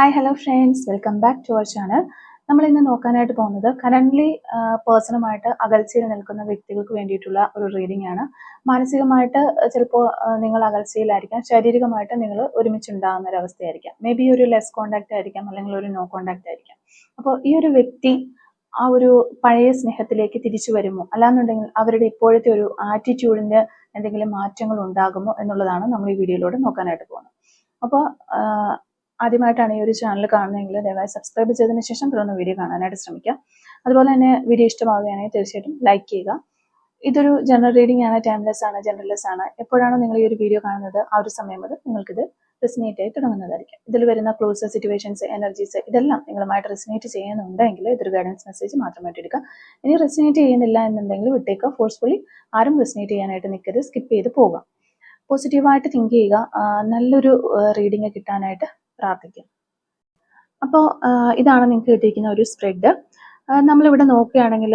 Hi hello friends welcome back to our channel നമ്മൾ ഇന്ന് നോക്കാനായിട്ട് പോകുന്നത് കറന്റ്ലി പേഴ്സണുമായിട്ട് അകൽച്ചയിൽ നിൽക്കുന്ന വ്യക്തികൾക്ക് വേണ്ടിയിട്ടുള്ള ഒരു റീഡിംഗ് ആണ്. മാനസികമായിട്ട് ചിലപ്പോൾ നിങ്ങൾ അകൽച്ചയിലായിരിക്കാം. ശാരീരികമായിട്ട് നിങ്ങൾ ഒരുമിച്ച് ഉണ്ടാകുന്ന ഒരു അവസ്ഥയായിരിക്കാം. മേ ബി ഒരു ലെസ് കോണ്ടാക്ട് ആയിരിക്കാം അല്ലെങ്കിൽ ഒരു നോ കോണ്ടാക്ട് ആയിരിക്കാം. അപ്പോൾ ഈ ഒരു വ്യക്തി ആ ഒരു പഴയ സ്നേഹത്തിലേക്ക് തിരിച്ചു വരുമോ? അല്ലാന്നുണ്ടെങ്കിൽ അവരുടെ ഇപ്പോഴത്തെ ഒരു ആറ്റിറ്റ്യൂഡിന്റെ എന്തെങ്കിലും മാറ്റങ്ങൾ ഉണ്ടാകുമോ എന്നുള്ളതാണ് നമ്മൾ ഈ വീഡിയോയിലൂടെ നോക്കാനായിട്ട് പോകുന്നത്. അപ്പോൾ ആദ്യമായിട്ടാണ് ഈ ഒരു ചാനൽ കാണുന്നതെങ്കിൽ ദയവായി സബ്സ്ക്രൈബ് ചെയ്തതിന് ശേഷം തുടർന്ന് വീഡിയോ കാണാനായിട്ട് ശ്രമിക്കുക. അതുപോലെ തന്നെ വീഡിയോ ഇഷ്ടമാവുകയാണെങ്കിൽ തീർച്ചയായിട്ടും ലൈക്ക് ചെയ്യുക. ഇതൊരു ജനറൽ റീഡിംഗ് ആണ് ടൈംലെസ് ആണ് ജനറൽലെസ് ആണ്. എപ്പോഴാണോ നിങ്ങൾ ഈ ഒരു വീഡിയോ കാണുന്നത് ആ ഒരു സമയം മുതൽ നിങ്ങൾക്കിത് റെസിനേറ്റ് ആയി തുടങ്ങുന്നതായിരിക്കും. ഇതിൽ വരുന്ന ക്ലോസ് സിറ്റുവേഷൻസ് എനർജീസ് ഇതെല്ലാം നിങ്ങളുമായിട്ട് റെസിനേറ്റ് ചെയ്യുന്നുണ്ടെങ്കിൽ ഇതൊരു ഗൈഡൻസ് മെസ്സേജ് മാത്രമായിട്ട് എടുക്കുക. ഇനി റെസിനേറ്റ് ചെയ്യുന്നില്ല എന്നുണ്ടെങ്കിൽ വിട്ടേക്കുക. ഫോഴ്സ്ഫുള്ളി ആരും റെസിനേറ്റ് ചെയ്യാനായിട്ട് നിൽക്കരുത്. സ്കിപ്പ് ചെയ്ത് പോകാം പോസിറ്റീവായിട്ട് തിങ്ക് ചെയ്യുക. നല്ലൊരു റീഡിങ് കിട്ടാനായിട്ട് പ്രാർത്ഥിക്കും. അപ്പോൾ ഇതാണ് നിങ്ങൾക്ക് കിട്ടിയിരിക്കുന്ന ഒരു സ്പ്രെഡ്. നമ്മളിവിടെ നോക്കുകയാണെങ്കിൽ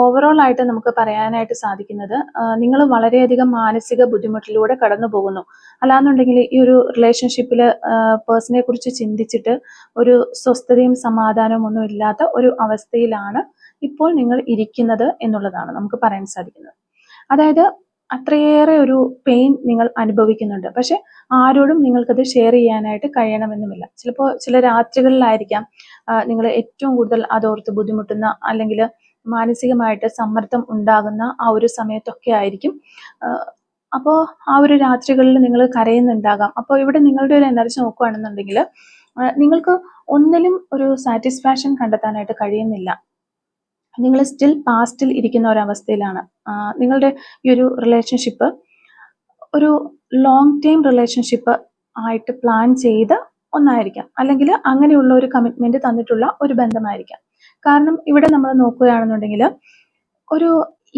ഓവറോൾ ആയിട്ട് നമുക്ക് പറയാനായിട്ട് സാധിക്കുന്നത് നിങ്ങൾ വളരെയധികം മാനസിക ബുദ്ധിമുട്ടിലൂടെ കടന്നു പോകുന്നു. അല്ലാന്നുണ്ടെങ്കിൽ ഈ ഒരു റിലേഷൻഷിപ്പിൽ പേഴ്സണെ കുറിച്ച് ചിന്തിച്ചിട്ട് ഒരു സ്വസ്ഥതയും സമാധാനവും ഒന്നും ഇല്ലാത്ത ഒരു അവസ്ഥയിലാണ് ഇപ്പോൾ നിങ്ങൾ ഇരിക്കുന്നത് എന്നുള്ളതാണ് നമുക്ക് പറയാൻ സാധിക്കുന്നത്. അതായത് അത്രയേറെ ഒരു പെയിൻ നിങ്ങൾ അനുഭവിക്കുന്നുണ്ട്. പക്ഷെ ആരോടും നിങ്ങൾക്കത് ഷെയർ ചെയ്യാനായിട്ട് കഴിയണമെന്നുമില്ല. ചിലപ്പോൾ ചില രാത്രികളിലായിരിക്കാം നിങ്ങൾ ഏറ്റവും കൂടുതൽ അതോർത്ത് ബുദ്ധിമുട്ടുന്ന അല്ലെങ്കിൽ മാനസികമായിട്ട് സമ്മർദ്ദം ഉണ്ടാകുന്ന ആ ഒരു സമയത്തൊക്കെ ആയിരിക്കും. അപ്പോൾ ആ ഒരു രാത്രികളിൽ നിങ്ങൾ കരയുന്നുണ്ടാകാം. അപ്പോൾ ഇവിടെ നിങ്ങളുടെ ഒരു എനർജി നോക്കുകയാണെന്നുണ്ടെങ്കിൽ നിങ്ങൾക്ക് ഒന്നിലും ഒരു സാറ്റിസ്ഫാക്ഷൻ കണ്ടെത്താനായിട്ട് കഴിയുന്നില്ല. നിങ്ങൾ സ്റ്റിൽ പാസ്റ്റിൽ ഇരിക്കുന്ന ഒരവസ്ഥയിലാണ്. നിങ്ങളുടെ ഈ ഒരു റിലേഷൻഷിപ്പ് ഒരു ലോങ് ടൈം റിലേഷൻഷിപ്പ് ആയിട്ട് പ്ലാൻ ചെയ്ത് ഒന്നായിരിക്കാം. അല്ലെങ്കിൽ അങ്ങനെയുള്ള ഒരു കമ്മിറ്റ്മെന്റ് തന്നിട്ടുള്ള ഒരു ബന്ധമായിരിക്കാം. കാരണം ഇവിടെ നമ്മൾ നോക്കുകയാണെന്നുണ്ടെങ്കിൽ ഒരു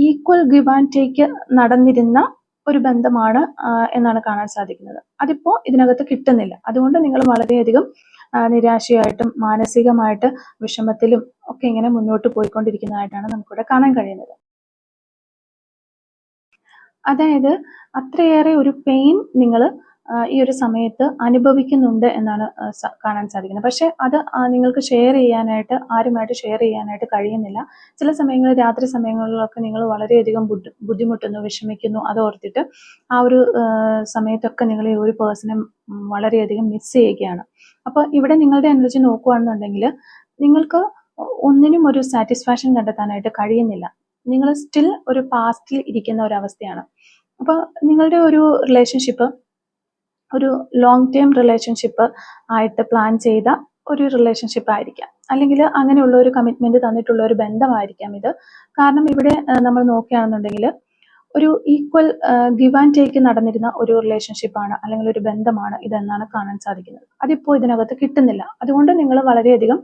ഈക്വൽ ഗിവ് ആൻഡ് ടേക്ക് നടന്നിരുന്ന ഒരു ബന്ധമാണ് എന്നാണ് കാണാൻ സാധിക്കുന്നത്. അതിപ്പോ ഇതിനകത്ത് കിട്ടുന്നില്ല. അതുകൊണ്ട് നിങ്ങൾ വളരെയധികം നിരാശയായിട്ടും മാനസികമായിട്ട് വിഷമത്തിലും ഒക്കെ ഇങ്ങനെ മുന്നോട്ട് പോയിക്കൊണ്ടിരിക്കുന്നതായിട്ടാണ് നമുക്കിവിടെ കാണാൻ കഴിയുന്നത്. അതായത് അത്രയേറെ ഒരു പെയിൻ നിങ്ങൾ ഈ ഒരു സമയത്ത് അനുഭവിക്കുന്നുണ്ട് എന്നാണ് കാണാൻ സാധിക്കുന്നത്. പക്ഷെ അത് നിങ്ങൾക്ക് ഷെയർ ചെയ്യാനായിട്ട് ആരുമായിട്ട് ഷെയർ ചെയ്യാനായിട്ട് കഴിയുന്നില്ല. ചില സമയങ്ങളിൽ രാത്രി സമയങ്ങളിലൊക്കെ നിങ്ങൾ വളരെയധികം ബുദ്ധിമുട്ടുന്നു വിഷമിക്കുന്നു അത് ഓർത്തിട്ട് ആ ഒരു സമയത്തൊക്കെ നിങ്ങൾ ഈ ഒരു പേഴ്സണെ വളരെയധികം മിസ് ചെയ്യുകയാണ്. അപ്പോൾ ഇവിടെ നിങ്ങളുടെ എനർജി നോക്കുകയാണെന്നുണ്ടെങ്കിൽ നിങ്ങൾക്ക് ഒന്നിനും ഒരു സാറ്റിസ്ഫാക്ഷൻ കണ്ടെത്താനായിട്ട് കഴിയുന്നില്ല. നിങ്ങൾ സ്റ്റിൽ ഒരു പാസ്റ്റിൽ ഇരിക്കുന്ന ഒരു അവസ്ഥയാണ് അപ്പോൾ നിങ്ങളുടെ ഒരു റിലേഷൻഷിപ്പ് ഒരു ലോങ് ടേം റിലേഷൻഷിപ്പ് ആയിട്ട് പ്ലാൻ ചെയ്ത ഒരു റിലേഷൻഷിപ്പ് ആയിരിക്കാം. അല്ലെങ്കിൽ അങ്ങനെയുള്ള ഒരു കമ്മിറ്റ്മെന്റ് തന്നിട്ടുള്ള ഒരു ബന്ധമായിരിക്കാം ഇത്. കാരണം ഇവിടെ നമ്മൾ നോക്കുകയാണെന്നുണ്ടെങ്കിൽ ഒരു ഈക്വൽ ഗിവ് ആൻഡ് ടേക്ക് നടന്നിരുന്ന ഒരു റിലേഷൻഷിപ്പ് ആണ് അല്ലെങ്കിൽ ഒരു ബന്ധമാണ് ഇതെന്നാണ് കാണാൻ സാധിക്കുന്നത്. അതിപ്പോൾ ഇതിനകത്ത് കിട്ടുന്നില്ല. അതുകൊണ്ട് നിങ്ങൾ വളരെയധികം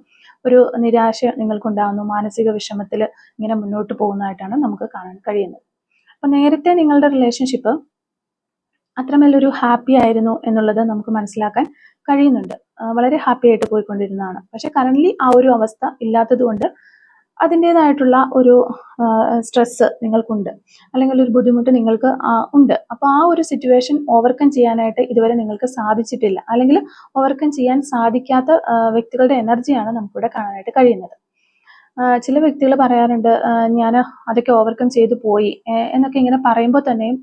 ഒരു നിരാശ നിങ്ങൾക്കുണ്ടാകുന്നു. മാനസിക വിഷമത്തിൽ ഇങ്ങനെ മുന്നോട്ട് പോകുന്നതായിട്ടാണ് നമുക്ക് കാണാൻ കഴിയുന്നത്. അപ്പൊ നേരത്തെ നിങ്ങളുടെ റിലേഷൻഷിപ്പ് അത്രമേലൊരു ഹാപ്പി ആയിരുന്നു എന്നുള്ളത് നമുക്ക് മനസ്സിലാക്കാൻ കഴിയുന്നുണ്ട്. വളരെ ഹാപ്പി ആയിട്ട് പോയിക്കൊണ്ടിരുന്നതാണ്. പക്ഷെ കറന്റ് ആ ഒരു അവസ്ഥ ഇല്ലാത്തത് കൊണ്ട് അതിന്റെതായിട്ടുള്ള ഒരു സ്ട്രെസ് നിങ്ങൾക്കുണ്ട്. അല്ലെങ്കിൽ ഒരു ബുദ്ധിമുട്ട് നിങ്ങൾക്ക് ഉണ്ട്. അപ്പോൾ ആ ഒരു സിറ്റുവേഷൻ ഓവർകം ചെയ്യാനായിട്ട് ഇതുവരെ നിങ്ങൾക്ക് സാധിച്ചിട്ടില്ല. അല്ലെങ്കിൽ ഓവർകം ചെയ്യാൻ സാധിക്കാത്ത വ്യക്തികളുടെ എനർജിയാണ് നമുക്കിവിടെ കാണാനായിട്ട് കഴിയുന്നത്. ചില വ്യക്തികൾ പറയാറുണ്ട് ഞാൻ അതൊക്കെ ഓവർകം ചെയ്തു പോയി. എന്നൊക്കെ ഇങ്ങനെ പറയുമ്പോൾ തന്നെയും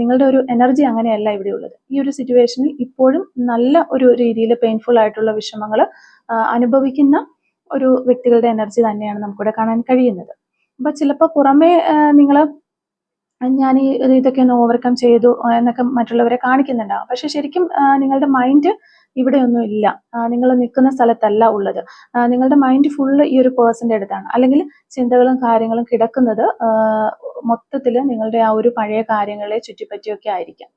നിങ്ങളുടെ ഒരു എനർജി അങ്ങനെയല്ല ഇവിടെ ഉള്ളത്. ഈ ഒരു സിറ്റുവേഷനിൽ ഇപ്പോഴും നല്ല ഒരു രീതിയിൽ പെയിൻഫുൾ ആയിട്ടുള്ള വിഷമങ്ങൾ അനുഭവിക്കുന്ന ഒരു വ്യക്തികളുടെ എനർജി തന്നെയാണ് നമുക്കിവിടെ കാണാൻ കഴിയുന്നത്. അപ്പൊ ചിലപ്പോൾ പുറമേ നിങ്ങൾ ഞാൻ ഈ ഇതൊക്കെ ഒന്ന് ഓവർകം ചെയ്തു എന്നൊക്കെ മറ്റുള്ളവരെ കാണിക്കുന്നുണ്ടാവും. പക്ഷെ ശരിക്കും നിങ്ങളുടെ മൈൻഡ് ഇവിടെയൊന്നും ഇല്ല. നിങ്ങൾ നിൽക്കുന്ന സ്ഥലത്തല്ല ഉള്ളത്. നിങ്ങളുടെ മൈൻഡ് ഫുള്ള് ഈ ഒരു പേഴ്സന്റെ അടുത്താണ്. അല്ലെങ്കിൽ ചിന്തകളും കാര്യങ്ങളും കിടക്കുന്നത് മൊത്തത്തിൽ നിങ്ങളുടെ ആ ഒരു പഴയ കാര്യങ്ങളെ ചുറ്റിപ്പറ്റിയൊക്കെ ആയിരിക്കാം.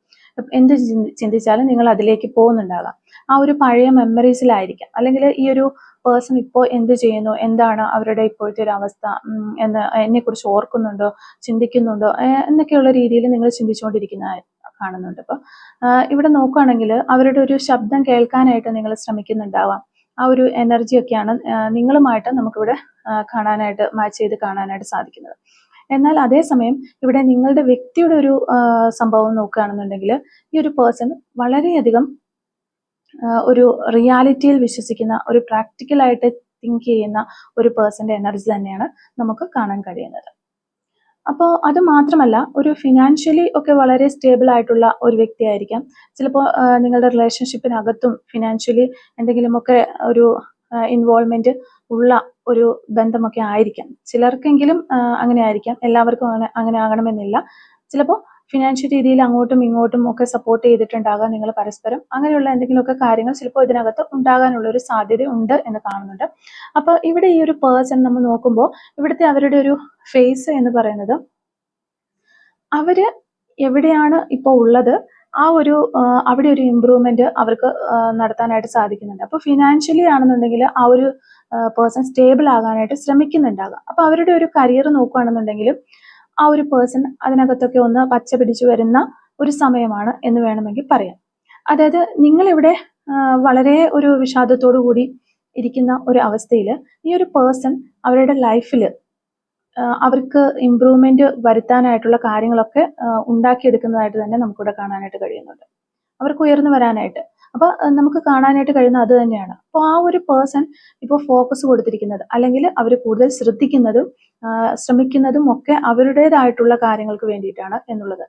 എന്ത് ചിന്തിച്ചാലും നിങ്ങൾ അതിലേക്ക് പോകുന്നുണ്ടാകാം. ആ ഒരു പഴയ മെമ്മറീസിലായിരിക്കാം അല്ലെങ്കിൽ ഈ ഒരു പേഴ്സൺ ഇപ്പോൾ എന്ത് ചെയ്യുന്നു? എന്താണ് അവരുടെ ഇപ്പോഴത്തെ ഒരു അവസ്ഥ? എന്ന് എന്നെക്കുറിച്ച് ഓർക്കുന്നുണ്ടോ? ചിന്തിക്കുന്നുണ്ടോ? എന്നൊക്കെയുള്ള രീതിയിൽ നിങ്ങൾ ചിന്തിച്ചുകൊണ്ടിരിക്കുന്ന കാണുന്നുണ്ട്. അപ്പോൾ ഇവിടെ നോക്കുകയാണെങ്കിൽ അവരുടെ ഒരു ശബ്ദം കേൾക്കാനായിട്ട് നിങ്ങൾ ശ്രമിക്കുന്നുണ്ടാവാം. ആ ഒരു എനർജിയൊക്കെയാണ് നിങ്ങളുമായിട്ട് നമുക്കിവിടെ കാണാനായിട്ട് മാച്ച് ചെയ്ത് കാണാനായിട്ട് സാധിക്കുന്നത്. എന്നാൽ അതേസമയം ഇവിടെ നിങ്ങളുടെ വ്യക്തിയുടെ ഒരു സംഭവം നോക്കുകയാണെന്നുണ്ടെങ്കിൽ ഈ ഒരു പേഴ്സൺ വളരെയധികം ഒരു റിയാലിറ്റിയിൽ വിശ്വസിക്കുന്ന ഒരു പ്രാക്ടിക്കലായിട്ട് തിങ്ക് ചെയ്യുന്ന ഒരു പേഴ്സന്റെ എനർജി തന്നെയാണ് നമുക്ക് കാണാൻ കഴിയുന്നത്. അപ്പോൾ അത് മാത്രമല്ല ഒരു ഫിനാൻഷ്യലി ഒക്കെ വളരെ സ്റ്റേബിൾ ആയിട്ടുള്ള ഒരു വ്യക്തിയായിരിക്കാം ചിലപ്പോൾ നിങ്ങളുടെ റിലേഷൻഷിപ്പിനകത്തും ഫിനാൻഷ്യലി എന്തെങ്കിലുമൊക്കെ ഒരു ഇൻവോൾവ്മെന്റ് ഉള്ള ഒരു ബന്ധമൊക്കെ ആയിരിക്കാം. ചിലർക്കെങ്കിലും അങ്ങനെ ആയിരിക്കാം. എല്ലാവർക്കും അങ്ങനെ അങ്ങനെ ആകണമെന്നില്ല. ചിലപ്പോൾ ഫിനാൻഷ്യൽ രീതിയിൽ അങ്ങോട്ടും ഇങ്ങോട്ടും ഒക്കെ സപ്പോർട്ട് ചെയ്തിട്ടുണ്ടാകാം നിങ്ങൾ പരസ്പരം. അങ്ങനെയുള്ള എന്തെങ്കിലുമൊക്കെ കാര്യങ്ങൾ ചിലപ്പോൾ ഇതിനകത്ത് ഉണ്ടാകാനുള്ള ഒരു സാധ്യത ഉണ്ട് എന്ന് കാണുന്നുണ്ട്. അപ്പോൾ ഇവിടെ ഈ ഒരു പേഴ്സൺ നമ്മൾ നോക്കുമ്പോൾ ഇവിടുത്തെ അവരുടെ ഒരു ഫേസ് എന്ന് പറയുന്നത് അവർ എവിടെയാണ് ഇപ്പോൾ ഉള്ളത്? ആ ഒരു അവിടെ ഒരു ഇമ്പ്രൂവ്മെന്റ് അവർക്ക് നടത്താനായിട്ട് സാധിക്കുന്നുണ്ട്. അപ്പോൾ ഫിനാൻഷ്യലി ആണെന്നുണ്ടെങ്കിൽ ആ ഒരു പേഴ്സൺ സ്റ്റേബിൾ ആകാനായിട്ട് ശ്രമിക്കുന്നുണ്ടാകാം. അപ്പോൾ അവരുടെ ഒരു കരിയർ നോക്കുകയാണെന്നുണ്ടെങ്കിലും ആ ഒരു പേഴ്സൺ അതിനകത്തൊക്കെ ഒന്ന് പച്ച പിടിച്ചു വരുന്ന ഒരു സമയമാണ് എന്ന് വേണമെങ്കിൽ പറയാം. അതായത് നിങ്ങളിവിടെ വളരെ ഒരു വിഷാദത്തോടു കൂടി ഇരിക്കുന്ന ഒരു അവസ്ഥയിൽ ഈ ഒരു പേഴ്സൺ അവരുടെ ലൈഫിൽ അവർക്ക് ഇമ്പ്രൂവ്മെന്റ് വരുത്താനായിട്ടുള്ള കാര്യങ്ങളൊക്കെ ഉണ്ടാക്കിയെടുക്കുന്നതായിട്ട് തന്നെ നമുക്കിവിടെ കാണാനായിട്ട് കഴിയുന്നുണ്ട്. അവർക്ക് ഉയർന്നു വരാനായിട്ട്. അപ്പോൾ നമുക്ക് കാണാനായിട്ട് കഴിയുന്ന അത് തന്നെയാണ്. അപ്പോൾ ആ ഒരു പേഴ്സൺ ഇപ്പോൾ ഫോക്കസ് കൊടുത്തിരിക്കുന്നത് അല്ലെങ്കിൽ അവർ കൂടുതൽ ശ്രദ്ധിക്കുന്നതും ശ്രമിക്കുന്നതും ഒക്കെ അവരുടേതായിട്ടുള്ള കാര്യങ്ങൾക്ക് വേണ്ടിയിട്ടാണ് എന്നുള്ളത്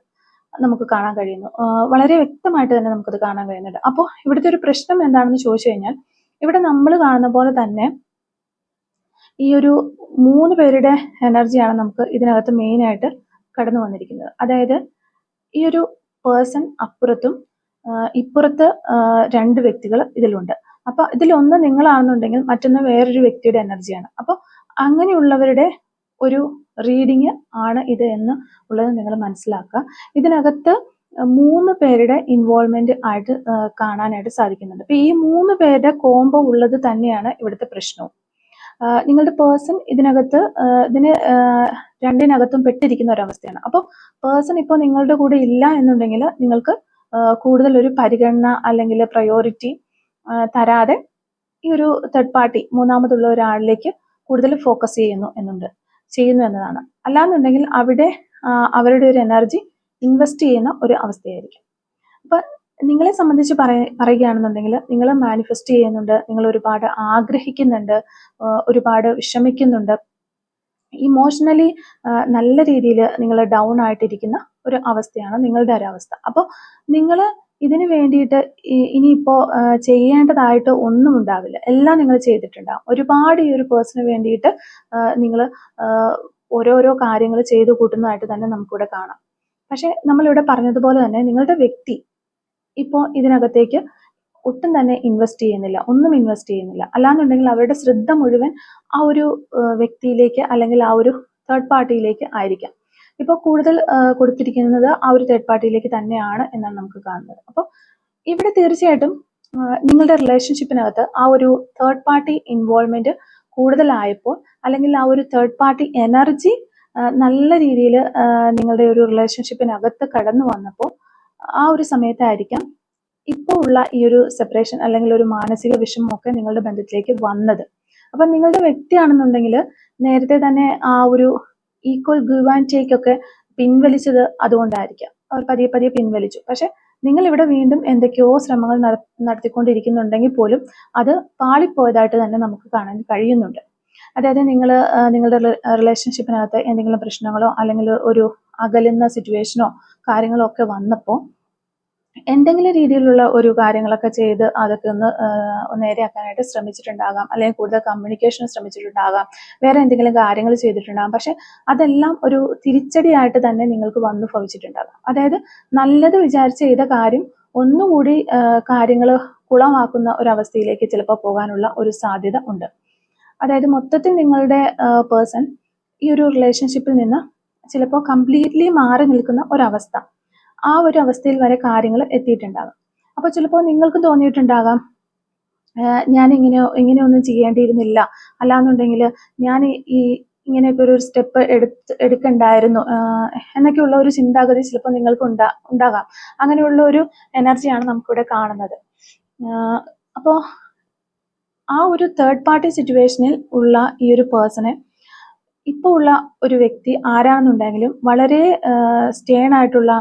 നമുക്ക് കാണാൻ കഴിയുന്നു. വളരെ വ്യക്തമായിട്ട് തന്നെ നമുക്കത് കാണാൻ കഴിയുന്നുണ്ട്. അപ്പോൾ ഇവിടുത്തെ ഒരു പ്രശ്നം എന്താണെന്ന് ചോദിച്ചു കഴിഞ്ഞാൽ ഇവിടെ നമ്മൾ കാണുന്ന പോലെ തന്നെ ഈ ഒരു മൂന്ന് പേരുടെ എനർജിയാണ് നമുക്ക് ഇതിനകത്ത് മെയിനായിട്ട് കടന്നു വന്നിരിക്കുന്നത്. അതായത് ഈ ഒരു പേഴ്സൺ അപ്പുറത്തും ഇപ്പുറത്ത് രണ്ട് വ്യക്തികൾ ഇതിലുണ്ട്. അപ്പൊ ഇതിലൊന്ന് നിങ്ങളാണെന്നുണ്ടെങ്കിൽ മറ്റൊന്ന് വേറൊരു വ്യക്തിയുടെ എനർജിയാണ്. അപ്പോൾ അങ്ങനെയുള്ളവരുടെ ഒരു റീഡിങ് ആണ് ഇത് എന്ന് ഉള്ളത് നിങ്ങൾ മനസ്സിലാക്കുക. ഇതിനകത്ത് മൂന്ന് പേരുടെ ഇൻവോൾവ്മെന്റ് ആയിട്ട് കാണാനായിട്ട് സാധിക്കുന്നുണ്ട്. അപ്പൊ ഈ മൂന്ന് പേരുടെ കോംബോ ഉള്ളത് തന്നെയാണ് ഇവിടുത്തെ പ്രശ്നവും. നിങ്ങളുടെ പേഴ്സൺ ഇതിനകത്ത് ഇതിന് രണ്ടിനകത്തും പെട്ടിരിക്കുന്ന ഒരവസ്ഥയാണ്. അപ്പോൾ പേഴ്സൺ ഇപ്പോൾ നിങ്ങളുടെ കൂടെ ഇല്ല എന്നുണ്ടെങ്കിൽ നിങ്ങൾക്ക് കൂടുതൽ ഒരു പരിഗണന അല്ലെങ്കിൽ പ്രയോറിറ്റി തരാതെ ഈ ഒരു തേർഡ് പാർട്ടി മൂന്നാമതുള്ള ഒരാളിലേക്ക് കൂടുതൽ ഫോക്കസ് ചെയ്യുന്നു എന്നുണ്ട്. ചെയ്യുന്നു എന്നതാണ്. അല്ലാന്നുണ്ടെങ്കിൽ അവിടെ അവരുടെ ഒരു എനർജി ഇൻവെസ്റ്റ് ചെയ്യുന്ന ഒരു അവസ്ഥയായിരിക്കും. അപ്പൊ നിങ്ങളെ സംബന്ധിച്ച് പറയ പറയുകയാണെന്നുണ്ടെങ്കിൽ നിങ്ങൾ മാനിഫെസ്റ്റ് ചെയ്യുന്നുണ്ട് നിങ്ങൾ ഒരുപാട് ആഗ്രഹിക്കുന്നുണ്ട് ഒരുപാട് വിഷമിക്കുന്നുണ്ട്. ഇമോഷണലി നല്ല രീതിയിൽ നിങ്ങൾ ഡൗൺ ആയിട്ടിരിക്കുന്ന ഒരു അവസ്ഥയാണ് നിങ്ങളുടെ ഒരവസ്ഥ അപ്പോൾ നിങ്ങൾ ഇതിനു വേണ്ടിയിട്ട് ഇനിയിപ്പോൾ ചെയ്യേണ്ടതായിട്ട് ഒന്നും ഉണ്ടാവില്ല. എല്ലാം നിങ്ങൾ ചെയ്തിട്ടുണ്ടാകും ഒരുപാട് ഈ ഒരു പേഴ്സണിന് വേണ്ടിയിട്ട് നിങ്ങൾ ഓരോരോ കാര്യങ്ങൾ ചെയ്തു കൂട്ടുന്നതായിട്ട് തന്നെ നമുക്കിവിടെ കാണാം. പക്ഷെ നമ്മളിവിടെ പറഞ്ഞതുപോലെ തന്നെ നിങ്ങളുടെ വ്യക്തി ഇപ്പോൾ ഇതിനകത്തേക്ക് ഒട്ടും തന്നെ ഇൻവെസ്റ്റ് ചെയ്യുന്നില്ല ഒന്നും ഇൻവെസ്റ്റ് ചെയ്യുന്നില്ല. അല്ലാന്നുണ്ടെങ്കിൽ അവരുടെ ശ്രദ്ധ മുഴുവൻ ആ ഒരു വ്യക്തിയിലേക്ക് അല്ലെങ്കിൽ ആ ഒരു തേർഡ് പാർട്ടിയിലേക്ക് ആയിരിക്കാം. ഇപ്പോൾ കൂടുതൽ കൊടുത്തിരിക്കുന്നത് ആ ഒരു തേർഡ് പാർട്ടിയിലേക്ക് തന്നെയാണ് എന്നാണ് നമുക്ക് കാണുന്നത്. അപ്പോൾ ഇവിടെ തീർച്ചയായിട്ടും നിങ്ങളുടെ റിലേഷൻഷിപ്പിനകത്ത് ആ ഒരു തേർഡ് പാർട്ടി ഇൻവോൾവ്മെന്റ് കൂടുതലായപ്പോൾ അല്ലെങ്കിൽ ആ ഒരു തേർഡ് പാർട്ടി എനർജി നല്ല രീതിയിൽ നിങ്ങളുടെ ഒരു റിലേഷൻഷിപ്പിനകത്ത് കടന്നു വന്നപ്പോൾ ആ ഒരു സമയത്തായിരിക്കാം ഇപ്പോൾ ഉള്ള ഈ ഒരു സെപ്പറേഷൻ അല്ലെങ്കിൽ ഒരു മാനസിക വിഷമമൊക്കെ നിങ്ങളുടെ ബന്ധത്തിലേക്ക് വന്നത്. അപ്പൊ നിങ്ങളുടെ വ്യക്തിയാണെന്നുണ്ടെങ്കിൽ നേരത്തെ തന്നെ ആ ഒരു ഈക്വൽ ഗിവ് ആൻഡ് ടേക്ക് ഒക്കെ പിൻവലിച്ചത് അതുകൊണ്ടായിരിക്കാം. അവർ പതിയെ പതിയെ പിൻവലിച്ചു. പക്ഷെ നിങ്ങൾ ഇവിടെ വീണ്ടും എന്തൊക്കെയോ ശ്രമങ്ങൾ നടത്തിക്കൊണ്ടിരിക്കുന്നുണ്ടെങ്കിൽ പോലും അത് പാളിപ്പോയതായിട്ട് തന്നെ നമുക്ക് കാണാൻ കഴിയുന്നുണ്ട്. അതായത് നിങ്ങൾ നിങ്ങളുടെ റിലേഷൻഷിപ്പിനകത്ത് എന്തെങ്കിലും പ്രശ്നങ്ങളോ അല്ലെങ്കിൽ ഒരു അകലുന്ന സിറ്റുവേഷനോ കാര്യങ്ങളോ ഒക്കെ വന്നപ്പോൾ എന്തെങ്കിലും രീതിയിലുള്ള ഒരു കാര്യങ്ങളൊക്കെ ചെയ്ത് അതൊക്കെ ഒന്ന് നേരെയാക്കാനായിട്ട് ശ്രമിച്ചിട്ടുണ്ടാകാം. അല്ലെങ്കിൽ കൂടുതൽ കമ്മ്യൂണിക്കേഷൻ ശ്രമിച്ചിട്ടുണ്ടാകാം. വേറെ എന്തെങ്കിലും കാര്യങ്ങൾ ചെയ്തിട്ടുണ്ടാകാം. പക്ഷെ അതെല്ലാം ഒരു തിരിച്ചടിയായിട്ട് തന്നെ നിങ്ങൾക്ക് വന്നു ഭവിച്ചിട്ടുണ്ടാകാം. അതായത് നല്ലത് വിചാരിച്ച് ചെയ്ത കാര്യം ഒന്നുകൂടി കാര്യങ്ങൾ കുളമാക്കുന്ന ഒരു അവസ്ഥയിലേക്ക് ചിലപ്പോൾ പോകാനുള്ള ഒരു സാധ്യത ഉണ്ട്. അതായത് മൊത്തത്തിൽ നിങ്ങളുടെ പേഴ്സൺ ഈ ഒരു റിലേഷൻഷിപ്പിൽ നിന്ന് ചിലപ്പോൾ കംപ്ലീറ്റ്ലി മാറി നിൽക്കുന്ന ഒരവസ്ഥ. ആ ഒരു അവസ്ഥയിൽ വരെ കാര്യങ്ങൾ എത്തിയിട്ടുണ്ടാകാം. അപ്പോൾ ചിലപ്പോൾ നിങ്ങൾക്ക് തോന്നിയിട്ടുണ്ടാകാം ഞാൻ ഇങ്ങനെ ഇങ്ങനെയൊന്നും ചെയ്യേണ്ടിയിരുന്നില്ല. അല്ലാന്നുണ്ടെങ്കിൽ ഞാൻ ഈ ഇങ്ങനെയൊക്കെ ഒരു സ്റ്റെപ്പ് എടുത്ത് എടുക്കണ്ടായിരുന്നു എന്നൊക്കെയുള്ള ഒരു ചിന്താഗതി ചിലപ്പോൾ നിങ്ങൾക്ക് ഉണ്ടാ ഉണ്ടാകാം. അങ്ങനെയുള്ള ഒരു എനർജിയാണ് നമുക്കിവിടെ കാണുന്നത്. അപ്പോൾ ആ ഒരു തേർഡ് പാർട്ടി സിറ്റുവേഷനിൽ ഉള്ള ഈ ഒരു പേഴ്സണെ ഇപ്പോൾ ഉള്ള ഒരു വ്യക്തി ആരാണെന്നുണ്ടെങ്കിലും വളരെ സ്റ്റേൺ ആയിട്ടുള്ള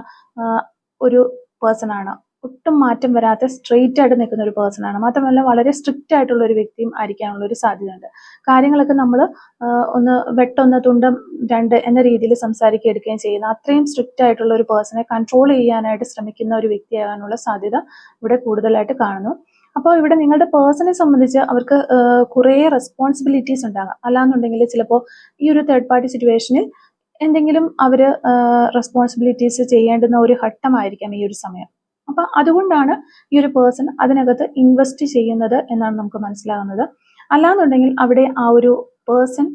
ഒരു പേഴ്സൺ ആണ് ഒട്ടും മാറ്റം വരാത്ത സ്ട്രെയിറ്റ് ആയിട്ട് നിൽക്കുന്ന ഒരു പേഴ്സൺ ആണ് മാത്രമല്ല വളരെ സ്ട്രിക്റ്റ് ആയിട്ടുള്ള ഒരു വ്യക്തിയും ആയിരിക്കാനുള്ള ഒരു സാധ്യതയുണ്ട്. കാര്യങ്ങളൊക്കെ നമ്മൾ ഒന്ന് വെട്ടൊന്ന് തുണ്ടം രണ്ട് എന്ന രീതിയിൽ സംസാരിക്കുക എടുക്കുകയും ചെയ്യുന്ന അത്രയും സ്ട്രിക്റ്റ് ആയിട്ടുള്ള ഒരു പേഴ്സണെ കൺട്രോൾ ചെയ്യാനായിട്ട് ശ്രമിക്കുന്ന ഒരു വ്യക്തിയാകാനുള്ള സാധ്യത ഇവിടെ കൂടുതലായിട്ട് കാണുന്നു. അപ്പോൾ ഇവിടെ നിങ്ങളുടെ പേഴ്സണെ സംബന്ധിച്ച് അവർക്ക് കുറേ റെസ്പോൺസിബിലിറ്റീസ് ഉണ്ടാകാം. അല്ലാന്നുണ്ടെങ്കിൽ ചിലപ്പോൾ ഈ ഒരു തേർഡ് പാർട്ടി സിറ്റുവേഷനിൽ എന്തെങ്കിലും അവർ റെസ്പോൺസിബിലിറ്റീസ് ചെയ്യേണ്ടുന്ന ഒരു ഘട്ടമായിരിക്കാം ഈ ഒരു സമയം. അപ്പൊ അതുകൊണ്ടാണ് ഈ ഒരു പേഴ്സൺ അതിനകത്ത് ഇൻവെസ്റ്റ് ചെയ്യുന്നത് എന്നാണ് നമുക്ക് മനസ്സിലാകുന്നത്. അല്ലാന്നുണ്ടെങ്കിൽ അവിടെ ആ ഒരു പേഴ്സൺ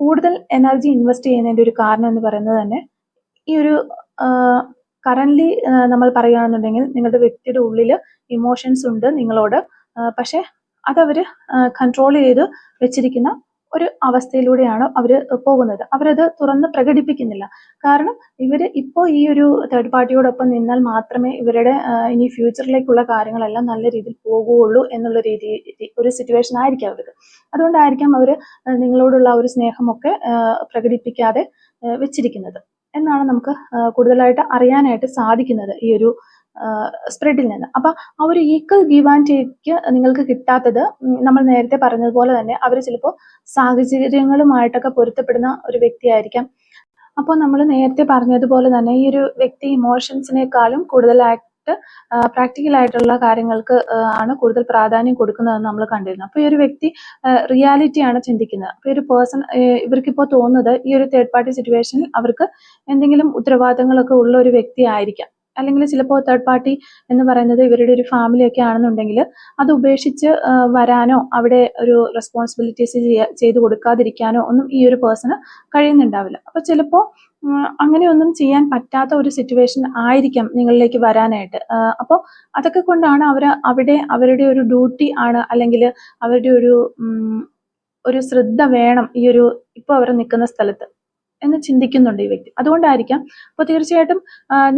കൂടുതൽ എനർജി ഇൻവെസ്റ്റ് ചെയ്യുന്നതിന്റെ ഒരു കാരണം എന്ന് പറയുന്നത് തന്നെ ഈ ഒരു കറന്റ് നമ്മൾ പറയുകയാണെന്നുണ്ടെങ്കിൽ നിങ്ങളുടെ വ്യക്തിയുടെ ഉള്ളിൽ ഇമോഷൻസ് ഉണ്ട് നിങ്ങളോട്. പക്ഷെ അതവർ കൺട്രോൾ ചെയ്ത് വെച്ചിരിക്കുന്ന ഒരു അവസ്ഥയിലൂടെയാണ് അവർ പോകുന്നത്. അവരത് തുറന്ന് പ്രകടിപ്പിക്കുന്നില്ല. കാരണം ഇവർ ഇപ്പോൾ ഈ ഒരു തേർഡ് പാർട്ടിയോടൊപ്പം നിന്നാൽ മാത്രമേ ഇവരുടെ ഇനി ഫ്യൂച്ചറിലേക്കുള്ള കാര്യങ്ങളെല്ലാം നല്ല രീതിയിൽ പോകുകയുള്ളൂ എന്നുള്ള രീതി ഒരു സിറ്റുവേഷൻ ആയിരിക്കാം അവർക്ക്. അതുകൊണ്ടായിരിക്കാം അവർ നിങ്ങളോടുള്ള ഒരു സ്നേഹമൊക്കെ പ്രകടിപ്പിക്കാതെ വെച്ചിരിക്കുന്നത്. എന്നാണ് നമുക്ക് കൂടുതലായിട്ട് അറിയാനായിട്ട് സാധിക്കുന്നത് ഈ ഒരു സ്പ്രെഡിൽ നിന്ന്. അപ്പൊ ആ ഒരു ഈക്വൽ ഗീവ് ആൻഡ് ടേക്ക് നിങ്ങൾക്ക് കിട്ടാത്തത് നമ്മൾ നേരത്തെ പറഞ്ഞതുപോലെ തന്നെ അവർ ചിലപ്പോൾ സാഹചര്യങ്ങളുമായിട്ടൊക്കെ പൊരുത്തപ്പെടുന്ന ഒരു വ്യക്തിയായിരിക്കാം. അപ്പോൾ നമ്മൾ നേരത്തെ പറഞ്ഞതുപോലെ തന്നെ ഈ ഒരു വ്യക്തി ഇമോഷൻസിനേക്കാളും കൂടുതലായിട്ട് പ്രാക്ടിക്കൽ ആയിട്ടുള്ള കാര്യങ്ങൾക്ക് ആണ് കൂടുതൽ പ്രാധാന്യം കൊടുക്കുന്നതെന്ന് നമ്മൾ കണ്ടിരുന്നു. അപ്പോൾ ഈ ഒരു വ്യക്തി റിയാലിറ്റിയാണ് ചിന്തിക്കുന്നത്. അപ്പോൾ ഈ ഒരു പേഴ്സൺ ഇവർക്ക് ഇവർക്കിപ്പോൾ തോന്നുന്നത് ഈ ഒരു തേർഡ് പാർട്ടി സിറ്റുവേഷനിൽ അവർക്ക് എന്തെങ്കിലും ഉത്തരവാദിത്തങ്ങളൊക്കെ ഉള്ള ഒരു വ്യക്തി ആയിരിക്കാം. അല്ലെങ്കിൽ ചിലപ്പോൾ തേർഡ് പാർട്ടി എന്ന് പറയുന്നത് ഇവരുടെ ഒരു ഫാമിലി ഒക്കെ ആണെന്നുണ്ടെങ്കിൽ അത് ഉപേക്ഷിച്ച് വരാനോ അവിടെ ഒരു റെസ്പോൺസിബിലിറ്റീസ് ചെയ്ത് കൊടുക്കാതിരിക്കാനോ ഒന്നും ഈ ഒരു പേഴ്സണ് കഴിയുന്നുണ്ടാവില്ല. അപ്പോൾ ചിലപ്പോൾ അങ്ങനെയൊന്നും ചെയ്യാൻ പറ്റാത്ത ഒരു സിറ്റുവേഷൻ ആയിരിക്കാം നിങ്ങളിലേക്ക് വരാനായിട്ട്. അപ്പോൾ അതൊക്കെ കൊണ്ടാണ് അവർ അവിടെ അവരുടെ ഒരു ഡ്യൂട്ടി ആണ് അല്ലെങ്കിൽ അവരുടെ ഒരു ഒരു ശ്രദ്ധ വേണം ഈ ഒരു ഇപ്പോൾ അവർ നിൽക്കുന്ന സ്ഥലത്ത്. എന്ന് ചിന്തിക്കുന്നുണ്ട് ഈ വ്യക്തി. അതുകൊണ്ടായിരിക്കാം അപ്പോൾ തീർച്ചയായിട്ടും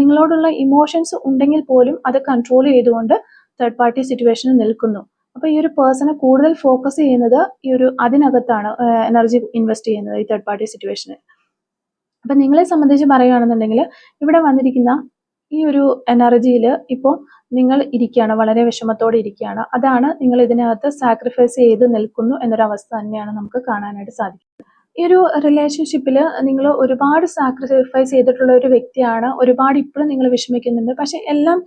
നിങ്ങളോടുള്ള ഇമോഷൻസ് ഉണ്ടെങ്കിൽ പോലും അത് കൺട്രോൾ ചെയ്തുകൊണ്ട് തേർഡ് പാർട്ടി സിറ്റുവേഷനിൽ നിൽക്കുന്നു. അപ്പോൾ ഈ ഒരു പേഴ്സണെ കൂടുതൽ ഫോക്കസ് ചെയ്യുന്നത് ഈ ഒരു അതിനകത്താണ് എനർജി ഇൻവെസ്റ്റ് ചെയ്യുന്നത് ഈ തേർഡ് പാർട്ടി സിറ്റുവേഷനിൽ അപ്പം നിങ്ങളെ സംബന്ധിച്ച് പറയുകയാണെന്നുണ്ടെങ്കിൽ ഇവിടെ വന്നിരിക്കുന്ന ഈ ഒരു എനർജിയിൽ ഇപ്പോൾ നിങ്ങൾ ഇരിക്കുകയാണ് വളരെ വിഷമത്തോടെ ഇരിക്കുകയാണ്. അതാണ് നിങ്ങൾ ഇതിനകത്ത് സാക്രിഫൈസ് ചെയ്ത് നിൽക്കുന്നു എന്നൊരവസ്ഥ തന്നെയാണ് നമുക്ക് കാണാനായിട്ട് സാധിക്കുന്നത്. ഈ ഒരു റിലേഷൻഷിപ്പിൽ നിങ്ങൾ ഒരുപാട് സാക്രിഫൈസ് ചെയ്തിട്ടുള്ള ഒരു വ്യക്തിയാണ്. ഒരുപാട് ഇപ്പോഴും നിങ്ങൾ വിഷമിക്കുന്നുണ്ട്. പക്ഷെ എല്ലാം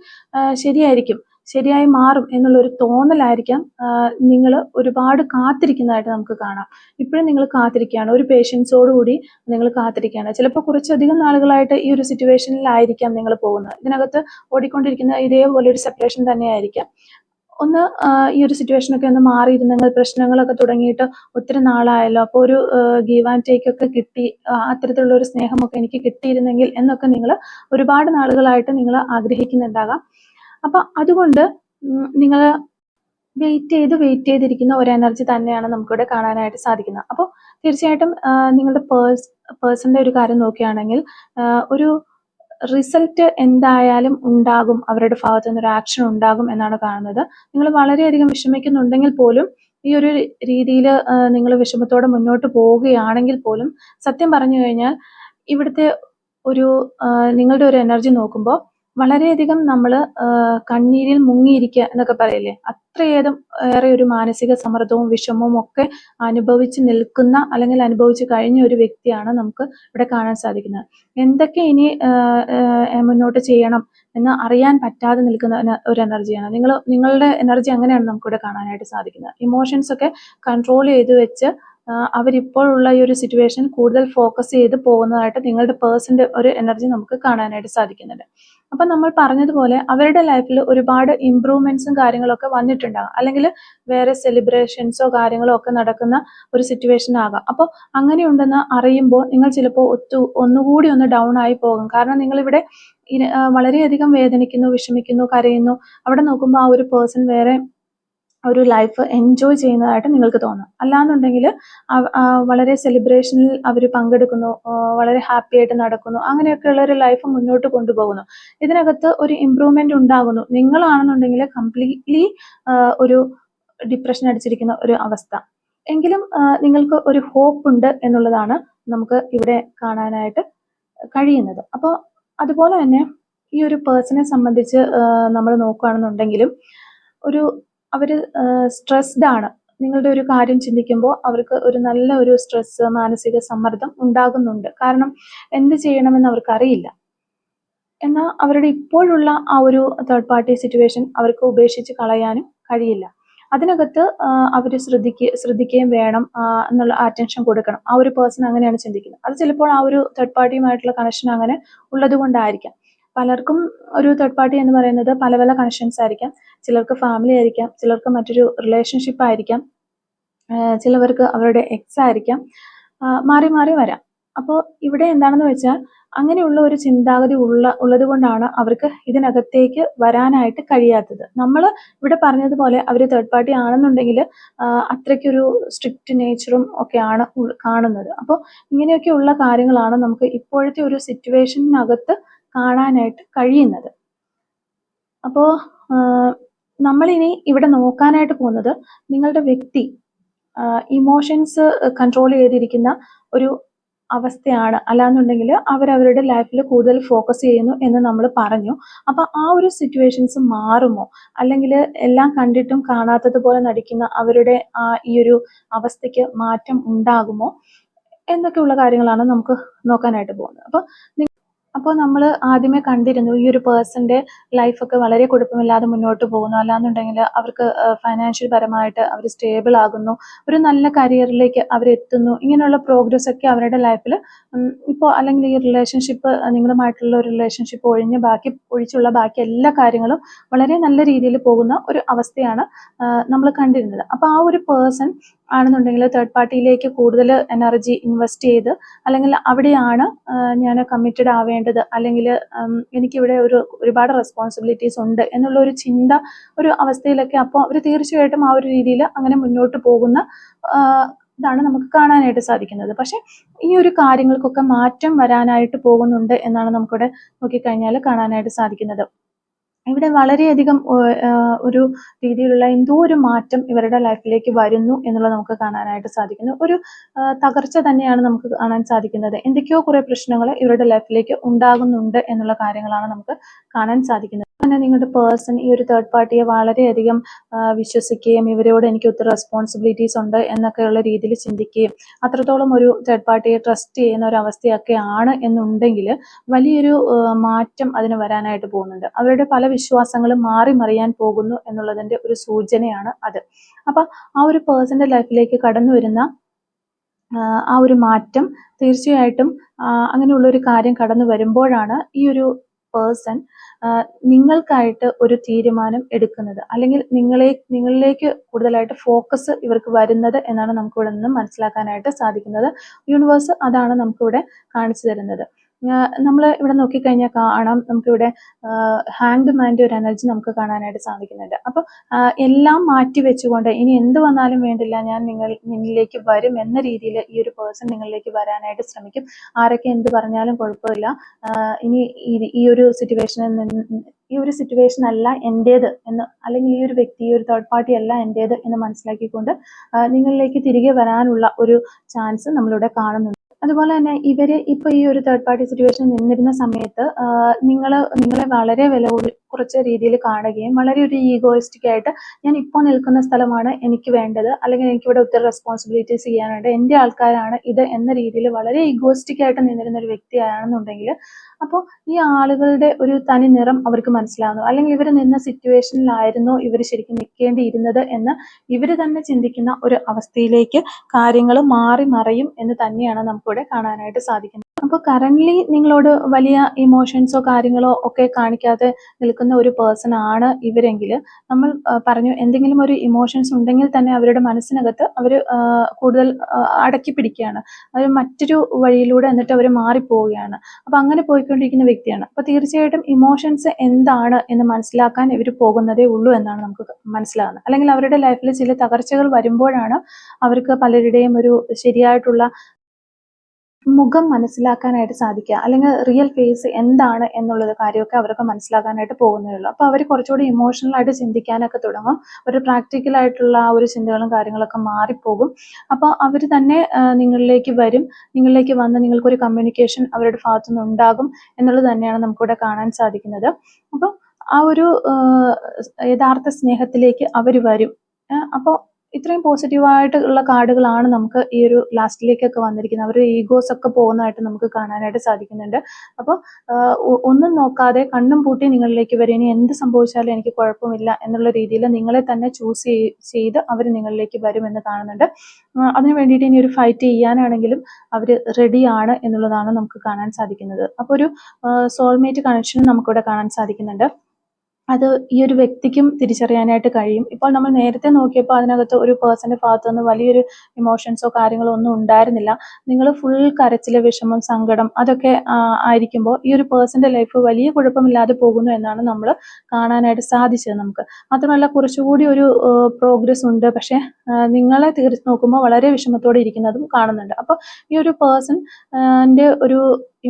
ശരിയായിരിക്കും. ശരിയായി മാറും എന്നുള്ള ഒരു തോന്നലായിരിക്കാം നിങ്ങൾ ഒരുപാട് കാത്തിരിക്കുന്നതായിട്ട് നമുക്ക് കാണാം. ഇപ്പോഴും നിങ്ങൾ കാത്തിരിക്കുകയാണ്. ഒരു പേഷ്യൻസോടുകൂടി നിങ്ങൾ കാത്തിരിക്കുകയാണ്. ചിലപ്പോൾ കുറച്ചധികം നാളുകളായിട്ട് ഈ ഒരു സിറ്റുവേഷനിലായിരിക്കാം നിങ്ങൾ പോകുന്നത്. ഇതിനകത്ത് ഓടിക്കൊണ്ടിരിക്കുന്ന ഇതേപോലെ ഒരു സെപ്പറേഷൻ തന്നെയായിരിക്കാം. ഒന്ന് ഈ ഒരു സിറ്റുവേഷനൊക്കെ ഒന്ന് മാറിയിരുന്നെങ്കിൽ പ്രശ്നങ്ങളൊക്കെ തുടങ്ങിയിട്ട് ഒത്തിരി നാളായല്ലോ. അപ്പോൾ ഒരു ഗീവ് ആൻഡ് ടേക്ക് ഒക്കെ കിട്ടി അത്തരത്തിലുള്ള ഒരു സ്നേഹമൊക്കെ എനിക്ക് കിട്ടിയിരുന്നെങ്കിൽ എന്നൊക്കെ നിങ്ങൾ ഒരുപാട് നാളുകളായിട്ട് നിങ്ങൾ ആഗ്രഹിക്കുന്നുണ്ടാകാം. അപ്പം അതുകൊണ്ട് നിങ്ങൾ വെയിറ്റ് ചെയ്ത് വെയിറ്റ് ചെയ്തിരിക്കുന്ന ഒരു എനർജി തന്നെയാണ് നമുക്കിവിടെ കാണാനായിട്ട് സാധിക്കുന്നത്. അപ്പോൾ തീർച്ചയായിട്ടും നിങ്ങളുടെ പേഴ്സ് പേഴ്സണിന്റെ ഒരു കാര്യം നോക്കുകയാണെങ്കിൽ ഒരു റിസൾട്ട് എന്തായാലും ഉണ്ടാകും അവരുടെ ഭാഗത്തു നിന്ന് ഒരു ആക്ഷൻ ഉണ്ടാകും എന്നാണ് കാണുന്നത്. നിങ്ങൾ വളരെയധികം വിഷമിക്കുന്നുണ്ടെങ്കിൽ പോലും ഈ ഒരു രീതിയിൽ നിങ്ങൾ വിഷമത്തോടെ മുന്നോട്ട് പോവുകയാണെങ്കിൽ പോലും സത്യം പറഞ്ഞു കഴിഞ്ഞാൽ ഇവിടുത്തെ ഒരു നിങ്ങളുടെ ഒരു എനർജി നോക്കുമ്പോൾ വളരെയധികം നമ്മൾ കണ്ണീരിൽ മുങ്ങിയിരിക്കുക എന്നൊക്കെ പറയില്ലേ? അത്രയേതും ഏറെ ഒരു മാനസിക സമ്മർദ്ദവും വിഷമവും ഒക്കെ അനുഭവിച്ച് നിൽക്കുന്ന അല്ലെങ്കിൽ അനുഭവിച്ച് കഴിഞ്ഞ ഒരു വ്യക്തിയാണ് നമുക്ക് ഇവിടെ കാണാൻ സാധിക്കുന്നത്. എന്തൊക്കെ ഇനി മുന്നോട്ട് ചെയ്യണം എന്ന് അറിയാൻ പറ്റാതെ നിൽക്കുന്ന ഒരു എനർജിയാണ്. നിങ്ങൾ നിങ്ങളുടെ എനർജി അങ്ങനെയാണ് നമുക്കിവിടെ കാണാനായിട്ട് സാധിക്കുന്നത്. ഇമോഷൻസ് ഒക്കെ കൺട്രോൾ ചെയ്ത് വെച്ച് അവരിപ്പോഴുള്ള ഈ ഒരു സിറ്റുവേഷൻ കൂടുതൽ ഫോക്കസ് ചെയ്ത് പോകുന്നതായിട്ട് നിങ്ങളുടെ പേഴ്സന്റെ ഒരു എനർജി നമുക്ക് കാണാനായിട്ട് സാധിക്കുന്നുണ്ട്. അപ്പം നമ്മൾ പറഞ്ഞതുപോലെ അവരുടെ ലൈഫിൽ ഒരുപാട് ഇമ്പ്രൂവ്മെന്റ്സും കാര്യങ്ങളൊക്കെ വന്നിട്ടുണ്ടാകും അല്ലെങ്കിൽ വേറെ സെലിബ്രേഷൻസോ കാര്യങ്ങളോ ഒക്കെ നടക്കുന്ന ഒരു സിറ്റുവേഷൻ ആകാം. അപ്പോൾ അങ്ങനെയുണ്ടെന്ന് അറിയുമ്പോൾ നിങ്ങൾ ചിലപ്പോൾ ഒത്തു ഒന്നുകൂടി ഒന്ന് ഡൗൺ ആയി പോകും. കാരണം നിങ്ങളിവിടെ വളരെയധികം വേദനിക്കുന്നു വിഷമിക്കുന്നു കരയുന്നു. അവിടെ നോക്കുമ്പോൾ ആ ഒരു പേഴ്സൺ വേറെ ഒരു ലൈഫ് എൻജോയ് ചെയ്യുന്നതായിട്ട് നിങ്ങൾക്ക് തോന്നും. അല്ലാന്നുണ്ടെങ്കിൽ വളരെ സെലിബ്രേഷനിൽ അവർ പങ്കെടുക്കുന്നു വളരെ ഹാപ്പി ആയിട്ട് നടക്കുന്നു അങ്ങനെയൊക്കെയുള്ള ഒരു ലൈഫ് മുന്നോട്ട് കൊണ്ടുപോകുന്നു. ഇതിനകത്ത് ഒരു ഇമ്പ്രൂവ്മെന്റ് ഉണ്ടാകുന്നു. നിങ്ങളാണെന്നുണ്ടെങ്കിൽ കംപ്ലീറ്റ്ലി ഒരു ഡിപ്രഷൻ അടിച്ചിരിക്കുന്ന ഒരു അവസ്ഥ. എങ്കിലും നിങ്ങൾക്ക് ഒരു ഹോപ്പ് ഉണ്ട് എന്നുള്ളതാണ് നമുക്ക് ഇവിടെ കാണാനായിട്ട് കഴിയുന്നത്. അപ്പോൾ അതുപോലെ തന്നെ ഈ ഒരു പേഴ്സണെ സംബന്ധിച്ച് നമ്മൾ നോക്കുകയാണെന്നുണ്ടെങ്കിലും ഒരു അവർ സ്ട്രെസ്ഡ് ആണ്. നിങ്ങളുടെ ഒരു കാര്യം ചിന്തിക്കുമ്പോൾ അവർക്ക് ഒരു നല്ല ഒരു സ്ട്രെസ് മാനസിക സമ്മർദ്ദം ഉണ്ടാകുന്നുണ്ട്. കാരണം എന്ത് ചെയ്യണമെന്ന് അവർക്കറിയില്ല. എന്നാൽ അവരുടെ ഇപ്പോഴുള്ള ആ ഒരു തേർഡ് പാർട്ടി സിറ്റുവേഷൻ അവർക്ക് ഉപേക്ഷിച്ച് കളയാനും കഴിയില്ല. അതിനകത്ത് അവർ ശ്രദ്ധിക്കുക ശ്രദ്ധിക്കുകയും വേണം എന്നുള്ള അറ്റൻഷൻ കൊടുക്കണം. ആ ഒരു പേഴ്സൺ അങ്ങനെയാണ് ചിന്തിക്കുന്നത്. അത് ചിലപ്പോൾ ആ ഒരു തേർഡ് പാർട്ടിയുമായിട്ടുള്ള കണക്ഷൻ അങ്ങനെ ഉള്ളത് കൊണ്ടായിരിക്കാം പലർക്കും ഒരു തേർഡ് പാർട്ടി എന്ന് പറയുന്നത് പല പല കണക്ഷൻസ് ആയിരിക്കാം. ചിലർക്ക് ഫാമിലി ആയിരിക്കാം ചിലർക്ക് മറ്റൊരു റിലേഷൻഷിപ്പ് ആയിരിക്കാം ചിലവർക്ക് അവരുടെ എക്സ് ആയിരിക്കാം മാറി മാറി വരാം. അപ്പോൾ ഇവിടെ എന്താണെന്ന് വെച്ചാൽ അങ്ങനെയുള്ള ഒരു ചിന്താഗതി ഉള്ള ഉള്ളത് കൊണ്ടാണ് അവർക്ക് ഇതിനകത്തേക്ക് വരാനായിട്ട് കഴിയാത്തത്. നമ്മൾ ഇവിടെ പറഞ്ഞതുപോലെ അവർ തേർഡ് പാർട്ടി ആണെന്നുണ്ടെങ്കിൽ അത്രയ്ക്കൊരു സ്ട്രിക്റ്റ് നേച്ചറും ഒക്കെയാണ് കാണുന്നത്. അപ്പോൾ ഇങ്ങനെയൊക്കെയുള്ള കാര്യങ്ങളാണ് നമുക്ക് ഇപ്പോഴത്തെ ഒരു സിറ്റുവേഷനകത്ത് കാണാനായിട്ട് കഴിയുന്നത്. അപ്പോൾ നമ്മളിനി ഇവിടെ നോക്കാനായിട്ട് പോകുന്നത് നിങ്ങളുടെ വ്യക്തി ഇമോഷൻസ് കൺട്രോൾ ചെയ്തിരിക്കുന്ന ഒരു അവസ്ഥയാണ്. അല്ലാന്നുണ്ടെങ്കിൽ അവരവരുടെ ലൈഫിൽ കൂടുതൽ ഫോക്കസ് ചെയ്യുന്നു എന്ന് നമ്മൾ പറഞ്ഞു. അപ്പോൾ ആ ഒരു സിറ്റുവേഷൻസ് മാറുമോ? അല്ലെങ്കിൽ എല്ലാം കണ്ടിട്ടും കാണാത്തതുപോലെ നടിക്കുന്ന അവരുടെ ആ ഈ ഒരു അവസ്ഥയ്ക്ക് മാറ്റം ഉണ്ടാകുമോ? എന്നൊക്കെയുള്ള കാര്യങ്ങളാണ് നമുക്ക് നോക്കാനായിട്ട് പോകുന്നത്. അപ്പൊ അപ്പോൾ നമ്മൾ ആദ്യമേ കണ്ടിരുന്നു ഈ ഒരു പേഴ്സന്റെ ലൈഫൊക്കെ വളരെ കുഴപ്പമില്ലാതെ മുന്നോട്ട് പോകുന്നു. അല്ലാന്നുണ്ടെങ്കിൽ അവർക്ക് ഫൈനാൻഷ്യൽ പരമായിട്ട് അവർ സ്റ്റേബിൾ ആകുന്നു. ഒരു നല്ല കരിയറിലേക്ക് അവർ എത്തുന്നു. ഇങ്ങനെയുള്ള പ്രോഗ്രസ് ഒക്കെ അവരുടെ ലൈഫിൽ ഇപ്പോൾ അല്ലെങ്കിൽ ഈ റിലേഷൻഷിപ്പ് നിങ്ങളുമായിട്ടുള്ള ഒരു റിലേഷൻഷിപ്പ് ഒഴിഞ്ഞ് ബാക്കി ഒഴിച്ചുള്ള ബാക്കി എല്ലാ കാര്യങ്ങളും വളരെ നല്ല രീതിയിൽ പോകുന്ന ഒരു അവസ്ഥയാണ് നമ്മൾ കണ്ടിരുന്നത്. അപ്പോൾ ആ ഒരു പേഴ്സൺ ആണെന്നുണ്ടെങ്കിൽ തേർഡ് പാർട്ടിയിലേക്ക് കൂടുതൽ എനർജി ഇൻവെസ്റ്റ് ചെയ്ത് അല്ലെങ്കിൽ അവിടെയാണ് ഞാൻ കമ്മിറ്റഡ് ആവേണ്ടത്. അല്ലെങ്കിൽ എനിക്കിവിടെ ഒരു ഒരുപാട് റെസ്പോൺസിബിലിറ്റീസ് ഉണ്ട് എന്നുള്ള ഒരു ചിന്ത ഒരു അവസ്ഥയിലൊക്കെ അപ്പോൾ അവർ തീർച്ചയായിട്ടും ആ ഒരു രീതിയിൽ അങ്ങനെ മുന്നോട്ട് പോകുന്ന ഇതാണ് നമുക്ക് കാണാനായിട്ട് സാധിക്കുന്നത്. പക്ഷേ ഈ ഒരു കാര്യങ്ങൾക്കൊക്കെ മാറ്റം വരാനായിട്ട് പോകുന്നുണ്ട് എന്നാണ് നമുക്കിവിടെ നോക്കിക്കഴിഞ്ഞാൽ കാണാനായിട്ട് സാധിക്കുന്നത്. ഇവിടെ വളരെയധികം ഒരു രീതിയിലുള്ള എന്തോ ഒരു മാറ്റം ഇവരുടെ ലൈഫിലേക്ക് വരുന്നു എന്നുള്ളത് നമുക്ക് കാണാനായിട്ട് സാധിക്കുന്നു. ഒരു തകർച്ച തന്നെയാണ് നമുക്ക് കാണാൻ സാധിക്കുന്നത്. എന്തൊക്കെയോ കുറേ പ്രശ്നങ്ങൾ ഇവരുടെ ലൈഫിലേക്ക് ഉണ്ടാകുന്നുണ്ട് എന്നുള്ള കാര്യങ്ങളാണ് നമുക്ക് കാണാൻ സാധിക്കുന്നത്. തന്നെ നിങ്ങളുടെ പേഴ്സൺ ഈ ഒരു തേർഡ് പാർട്ടിയെ വളരെയധികം വിശ്വസിക്കുകയും ഇവരോട് എനിക്ക് ഒത്തിരി റെസ്പോൺസിബിലിറ്റീസ് ഉണ്ട് എന്നൊക്കെയുള്ള രീതിയിൽ ചിന്തിക്കുകയും അത്രത്തോളം ഒരു തേർഡ് പാർട്ടിയെ ട്രസ്റ്റ് ചെയ്യുന്ന ഒരു അവസ്ഥയൊക്കെ ആണ് എന്നുണ്ടെങ്കിൽ വലിയൊരു മാറ്റം അതിന് വരാനായിട്ട് പോകുന്നുണ്ട്. അവരുടെ പല വിശ്വാസങ്ങളും മാറി മറിയാൻ പോകുന്നു എന്നുള്ളതിന്റെ ഒരു സൂചനയാണ് അത്. അപ്പം ആ ഒരു പേഴ്സന്റെ ലൈഫിലേക്ക് കടന്നു വരുന്ന ആ ഒരു മാറ്റം തീർച്ചയായിട്ടും അങ്ങനെയുള്ള ഒരു കാര്യം കടന്നു വരുമ്പോഴാണ് ഈ ഒരു പേഴ്സൺ നിങ്ങൾക്കായിട്ട് ഒരു തീരുമാനം എടുക്കുന്നത്. അല്ലെങ്കിൽ നിങ്ങളെ നിങ്ങളിലേക്ക് കൂടുതലായിട്ട് ഫോക്കസ് ഇവർക്ക് വരുന്നത് എന്നാണ് നമുക്ക് ഇവിടെ നിന്നും മനസ്സിലാക്കാനായിട്ട് സാധിക്കുന്നത്. യൂണിവേഴ്സ് അതാണ് നമുക്കിവിടെ കാണിച്ചു തരുന്നത്. നമ്മൾ ഇവിടെ നോക്കിക്കഴിഞ്ഞാൽ കാണാം. നമുക്കിവിടെ ഹാങ്ഡ് മാന്റെ ഒരു എനർജി നമുക്ക് കാണാനായിട്ട് സാധിക്കുന്നുണ്ട്. അപ്പോൾ എല്ലാം മാറ്റി വെച്ചുകൊണ്ട് ഇനി എന്ത് വന്നാലും വേണ്ടില്ല ഞാൻ നിങ്ങൾ നിങ്ങളിലേക്ക് വരും എന്ന രീതിയിൽ ഈ ഒരു പേഴ്സൺ നിങ്ങളിലേക്ക് വരാനായിട്ട് ശ്രമിക്കും. ആരൊക്കെ എന്ത് പറഞ്ഞാലും കുഴപ്പമില്ല. ഇനി ഈ- ഒരു സിറ്റുവേഷനിൽ നിന്ന് ഈ ഒരു സിറ്റുവേഷൻ അല്ല എന്റേത് എന്ന് അല്ലെങ്കിൽ ഈ ഒരു വ്യക്തി ഈ ഒരു തേർഡ് പാർട്ടി അല്ല എന്റേത് എന്ന് മനസ്സിലാക്കിക്കൊണ്ട് നിങ്ങളിലേക്ക് തിരികെ വരാനുള്ള ഒരു ചാൻസ് നമ്മളിവിടെ കാണുന്നുണ്ട്. അതുപോലെ തന്നെ ഇവർ ഇപ്പൊ ഈ ഒരു തേർഡ് പാർട്ടി സിറ്റുവേഷൻ നിന്നിരുന്ന സമയത്ത് നിങ്ങൾ നിങ്ങളെ വളരെ വില കുറച്ച രീതിയിൽ കാണുകയും വളരെ ഒരു ഈഗോയിസ്റ്റിക് ആയിട്ട് ഞാൻ ഇപ്പോൾ നിൽക്കുന്ന സ്ഥലമാണ് എനിക്ക് വേണ്ടത് അല്ലെങ്കിൽ എനിക്കിവിടെ ഒത്തിരി റെസ്പോൺസിബിലിറ്റീസ് ചെയ്യാനുണ്ട്. എന്റെ ആൾക്കാരാണ് ഇത് എന്ന രീതിയിൽ വളരെ ഈഗോയിസ്റ്റിക് ആയിട്ട് നിന്നിരുന്ന ഒരു വ്യക്തിയാണെന്നുണ്ടെങ്കിൽ അപ്പോൾ ഈ ആളുകളുടെ ഒരു തനി നിറം അവർക്ക് മനസ്സിലാകുന്നു അല്ലെങ്കിൽ ഇവർ നിന്ന സിറ്റുവേഷനിലായിരുന്നു ഇവർ ശരിക്കും നിൽക്കേണ്ടിയിരുന്നത് എന്ന് ഇവർ തന്നെ ചിന്തിക്കുന്ന ഒരു അവസ്ഥയിലേക്ക് കാര്യങ്ങൾ മാറി മറയും എന്ന് തന്നെയാണ് നമുക്കിവിടെ കാണാനായിട്ട് സാധിക്കുന്നത്. അപ്പോൾ കറന്റ്ലി നിങ്ങളോട് വലിയ ഇമോഷൻസോ കാര്യങ്ങളോ ഒക്കെ കാണിക്കാതെ നിൽക്കുന്ന ഒരു പേഴ്സൺ ആണ് ഇവരെങ്കിൽ നമ്മൾ പറഞ്ഞു എന്തെങ്കിലും ഒരു ഇമോഷൻസ് ഉണ്ടെങ്കിൽ തന്നെ അവരുടെ മനസ്സിനകത്ത് അവർ കൂടുതൽ അടക്കി പിടിക്കുകയാണ്. അവർ മറ്റൊരു വഴിയിലൂടെ എന്നിട്ട് അവർ മാറിപ്പോവുകയാണ്. അപ്പോൾ അങ്ങനെ പോയിക്കൊണ്ടിരിക്കുന്ന വ്യക്തിയാണ്. അപ്പോൾ തീർച്ചയായിട്ടും ഇമോഷൻസ് എന്താണ് എന്ന് മനസ്സിലാക്കാൻ ഇവർ പോകുന്നതേ ഉള്ളൂ എന്നാണ് നമുക്ക് മനസ്സിലാകുന്നത് അല്ലെങ്കിൽ അവരുടെ ലൈഫിൽ ചില തകർച്ചകൾ വരുമ്പോഴാണ് അവർക്ക് പലരുടെയും ഒരു ശരിയായിട്ടുള്ള മുഖം മനസ്സിലാക്കാനായിട്ട് സാധിക്കുക. അല്ലെങ്കിൽ റിയൽ ഫേസ് എന്താണ് എന്നുള്ളത് കാര്യമൊക്കെ അവർക്ക് മനസ്സിലാക്കാനായിട്ട് പോകുന്നേ ഉള്ളൂ. അപ്പോൾ അവർ കുറച്ചുകൂടി ഇമോഷണൽ ആയിട്ട് ചിന്തിക്കാനൊക്കെ തുടങ്ങും. ഒരു പ്രാക്ടിക്കൽ ആയിട്ടുള്ള ആ ഒരു ചിന്തകളും കാര്യങ്ങളൊക്കെ മാറിപ്പോകും. അപ്പോൾ അവർ തന്നെ നിങ്ങളിലേക്ക് വരും. നിങ്ങളിലേക്ക് വന്ന് നിങ്ങൾക്കൊരു കമ്മ്യൂണിക്കേഷൻ അവരുടെ ഭാഗത്തു നിന്ന് ഉണ്ടാകും എന്നുള്ളത് തന്നെയാണ് നമുക്കിവിടെ കാണാൻ സാധിക്കുന്നത്. അപ്പോൾ ആ ഒരു യഥാർത്ഥ സ്നേഹത്തിലേക്ക് അവർ വരും. അപ്പോൾ ഇത്രയും പോസിറ്റീവായിട്ട് ഉള്ള കാർഡുകളാണ് നമുക്ക് ഈ ഒരു ലാസ്റ്റിലേക്കൊക്കെ വന്നിരിക്കുന്നത്. അവരുടെ ഈഗോസ് ഒക്കെ പോകുന്നതായിട്ട് നമുക്ക് കാണാനായിട്ട് സാധിക്കുന്നുണ്ട്. അപ്പോൾ ഒന്നും നോക്കാതെ കണ്ണും പൂട്ടി നിങ്ങളിലേക്ക് വരും ഇനി എന്ത് സംഭവിച്ചാലും എനിക്ക് കുഴപ്പമില്ല എന്നുള്ള രീതിയിൽ നിങ്ങളെ തന്നെ ചൂസ് ചെയ്ത് അവർ നിങ്ങളിലേക്ക് വരുമെന്ന് കാണുന്നുണ്ട്. അതിനു വേണ്ടിയിട്ട് ഇനി ഒരു ഫൈറ്റ് ചെയ്യാനാണെങ്കിലും അവർ റെഡിയാണ് എന്നുള്ളതാണ് നമുക്ക് കാണാൻ സാധിക്കുന്നത്. അപ്പോൾ ഒരു സോൾമേറ്റ് കണക്ഷൻ നമുക്കിവിടെ കാണാൻ സാധിക്കുന്നുണ്ട്. അത് ഈ ഒരു വ്യക്തിക്കും തിരിച്ചറിയാനായിട്ട് കഴിയും. ഇപ്പോൾ നമ്മൾ നേരത്തെ നോക്കിയപ്പോൾ അതിനകത്ത് ഒരു പേഴ്സന്റെ ഭാഗത്തു നിന്ന് വലിയൊരു ഇമോഷൻസോ കാര്യങ്ങളോ ഒന്നും ഉണ്ടായിരുന്നില്ല. നിങ്ങൾ ഫുൾ കരച്ചിലെ വിഷമം സങ്കടം അതൊക്കെ ആയിരിക്കുമ്പോൾ ഈ ഒരു പേഴ്സന്റെ ലൈഫ് വലിയ കുഴപ്പമില്ലാതെ പോകുന്നു എന്നാണ് നമ്മൾ കാണാനായിട്ട് സാധിച്ചത് നമുക്ക്. മാത്രമല്ല കുറച്ചുകൂടി ഒരു പ്രോഗ്രസ് ഉണ്ട്. പക്ഷേ നിങ്ങളെ തീർച്ച നോക്കുമ്പോൾ വളരെ വിഷമത്തോടെ ഇരിക്കുന്നതും കാണുന്നുണ്ട്. അപ്പോൾ ഈ ഒരു പേഴ്സൺ ഒരു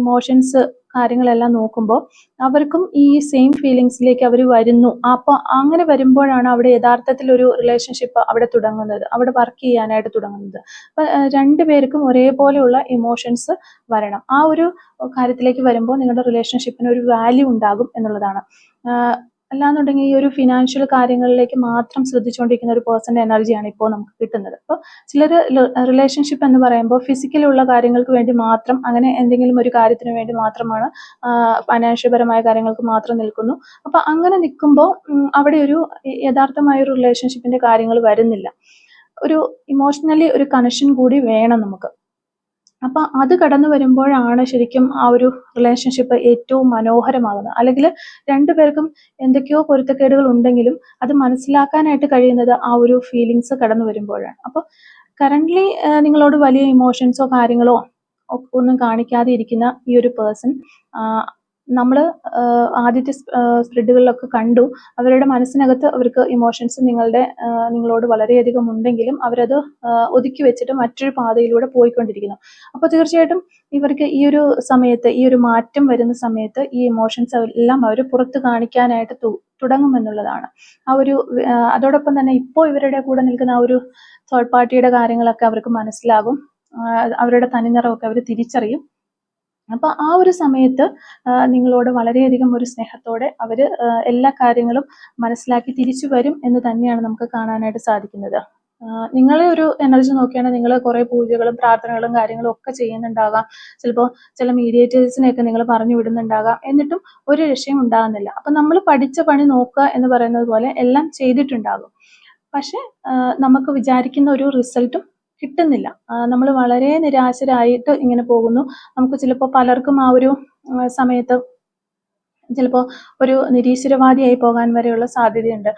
ഇമോഷൻസ് കാര്യങ്ങളെല്ലാം നോക്കുമ്പോൾ അവർക്കും ഈ സെയിം ഫീലിങ്സിലേക്ക് അവർ വരുന്നു. അപ്പോൾ അങ്ങനെ വരുമ്പോഴാണ് അവിടെ യഥാർത്ഥത്തിൽ ഒരു റിലേഷൻഷിപ്പ് അവിടെ തുടങ്ങുന്നത്. അവിടെ വർക്ക് ചെയ്യാനായിട്ട് തുടങ്ങുന്നത്. അപ്പം രണ്ടുപേർക്കും ഒരേപോലെയുള്ള ഇമോഷൻസ് വരണം. ആ ഒരു കാര്യത്തിലേക്ക് വരുമ്പോൾ നിങ്ങളുടെ റിലേഷൻഷിപ്പിന് ഒരു വാല്യൂ ഉണ്ടാകും എന്നുള്ളതാണ്. അല്ലാന്നുണ്ടെങ്കിൽ ഈ ഒരു ഫിനാൻഷ്യൽ കാര്യങ്ങളിലേക്ക് മാത്രം ശ്രദ്ധിച്ചുകൊണ്ടിരിക്കുന്ന ഒരു പേഴ്സന്റെ എനർജിയാണ് ഇപ്പോൾ നമുക്ക് കിട്ടുന്നത്. അപ്പോൾ ചിലർ റിലേഷൻഷിപ്പ് എന്ന് പറയുമ്പോൾ ഫിസിക്കലുള്ള കാര്യങ്ങൾക്ക് വേണ്ടി മാത്രം അങ്ങനെ എന്തെങ്കിലും ഒരു കാര്യത്തിന് വേണ്ടി മാത്രമാണ് ഫൈനാൻഷ്യൽ പരമായ കാര്യങ്ങൾക്ക് മാത്രം നിൽക്കുന്നു. അപ്പോൾ അങ്ങനെ നിൽക്കുമ്പോൾ അവിടെ ഒരു യഥാർത്ഥമായ ഒരു റിലേഷൻഷിപ്പിന്റെ കാര്യങ്ങൾ വരുന്നില്ല. ഒരു ഇമോഷണലി ഒരു കണക്ഷൻ കൂടി വേണം നമുക്ക്. അപ്പൊ അത് കടന്നു വരുമ്പോഴാണ് ശരിക്കും ആ ഒരു റിലേഷൻഷിപ്പ് ഏറ്റവും മനോഹരമാകുന്നത്. അല്ലെങ്കിൽ രണ്ടുപേർക്കും എന്തൊക്കെയോ പൊരുത്തക്കേടുകൾ ഉണ്ടെങ്കിലും അത് മനസ്സിലാക്കാനായിട്ട് കഴിയുന്നത് ആ ഒരു ഫീലിങ്സ് കടന്നു വരുമ്പോഴാണ്. അപ്പോൾ കറന്റ്ലി നിങ്ങളോട് വലിയ ഇമോഷൻസോ കാര്യങ്ങളോ ഒന്നും കാണിക്കാതെ ഇരിക്കുന്ന ഈ ഒരു പേഴ്സൺ നമ്മൾ ആദ്യത്തെ സ്പ്രെഡുകളിലൊക്കെ കണ്ടു. അവരുടെ മനസ്സിനകത്ത് അവർക്ക് ഇമോഷൻസ് നിങ്ങളുടെ നിങ്ങളോട് വളരെയധികം ഉണ്ടെങ്കിലും അവരത് ഒതുക്കി വെച്ചിട്ട് മറ്റൊരു പാതയിലൂടെ പോയിക്കൊണ്ടിരിക്കുന്നു. അപ്പോൾ തീർച്ചയായിട്ടും ഇവർക്ക് ഈ ഒരു സമയത്ത് ഈ ഒരു മാറ്റം വരുന്ന സമയത്ത് ഈ ഇമോഷൻസ് എല്ലാം അവർ പുറത്ത് കാണിക്കാനായിട്ട് തുടങ്ങുമെന്നുള്ളതാണ്. ആ ഒരു അതോടൊപ്പം തന്നെ ഇപ്പോൾ ഇവരുടെ കൂടെ നിൽക്കുന്ന ആ ഒരു തേർഡ് പാർട്ടിയുടെ കാര്യങ്ങളൊക്കെ അവർക്ക് മനസ്സിലാകും. അവരുടെ തനിനിറമൊക്കെ അവർ തിരിച്ചറിയും. അപ്പൊ ആ ഒരു സമയത്ത് നിങ്ങളോട് വളരെയധികം ഒരു സ്നേഹത്തോടെ അവർ എല്ലാ കാര്യങ്ങളും മനസ്സിലാക്കി തിരിച്ചു വരും എന്ന് തന്നെയാണ് നമുക്ക് കാണാനായിട്ട് സാധിക്കുന്നത്. നിങ്ങളെ ഒരു എനർജി നോക്കിയാണെങ്കിൽ നിങ്ങൾ കുറെ പൂജകളും പ്രാർത്ഥനകളും കാര്യങ്ങളും ഒക്കെ ചെയ്യുന്നുണ്ടാകാം. ചിലപ്പോൾ ചില മീഡിയേറ്റേഴ്സിനെയൊക്കെ നിങ്ങൾ പറഞ്ഞു വിടുന്നുണ്ടാകാം. എന്നിട്ടും ഒരു രക്ഷയും ഉണ്ടാകുന്നില്ല. അപ്പൊ നമ്മൾ പഠിച്ച പണി നോക്കുക എന്ന് പറയുന്നത് പോലെ എല്ലാം ചെയ്തിട്ടുണ്ടാകും. പക്ഷെ നമുക്ക് വിചാരിക്കുന്ന ഒരു റിസൾട്ടും കിട്ടുന്നില്ല. നമ്മൾ വളരെ നിരാശരായിട്ട് ഇങ്ങനെ പോകുന്നു. നമുക്ക് ചിലപ്പോൾ പലർക്കും ആ ഒരു സമയത്ത് ചിലപ്പോൾ ഒരു നിരീശ്വരവാദിയായി പോകാൻ വരെയുള്ള സാധ്യതയുണ്ട്.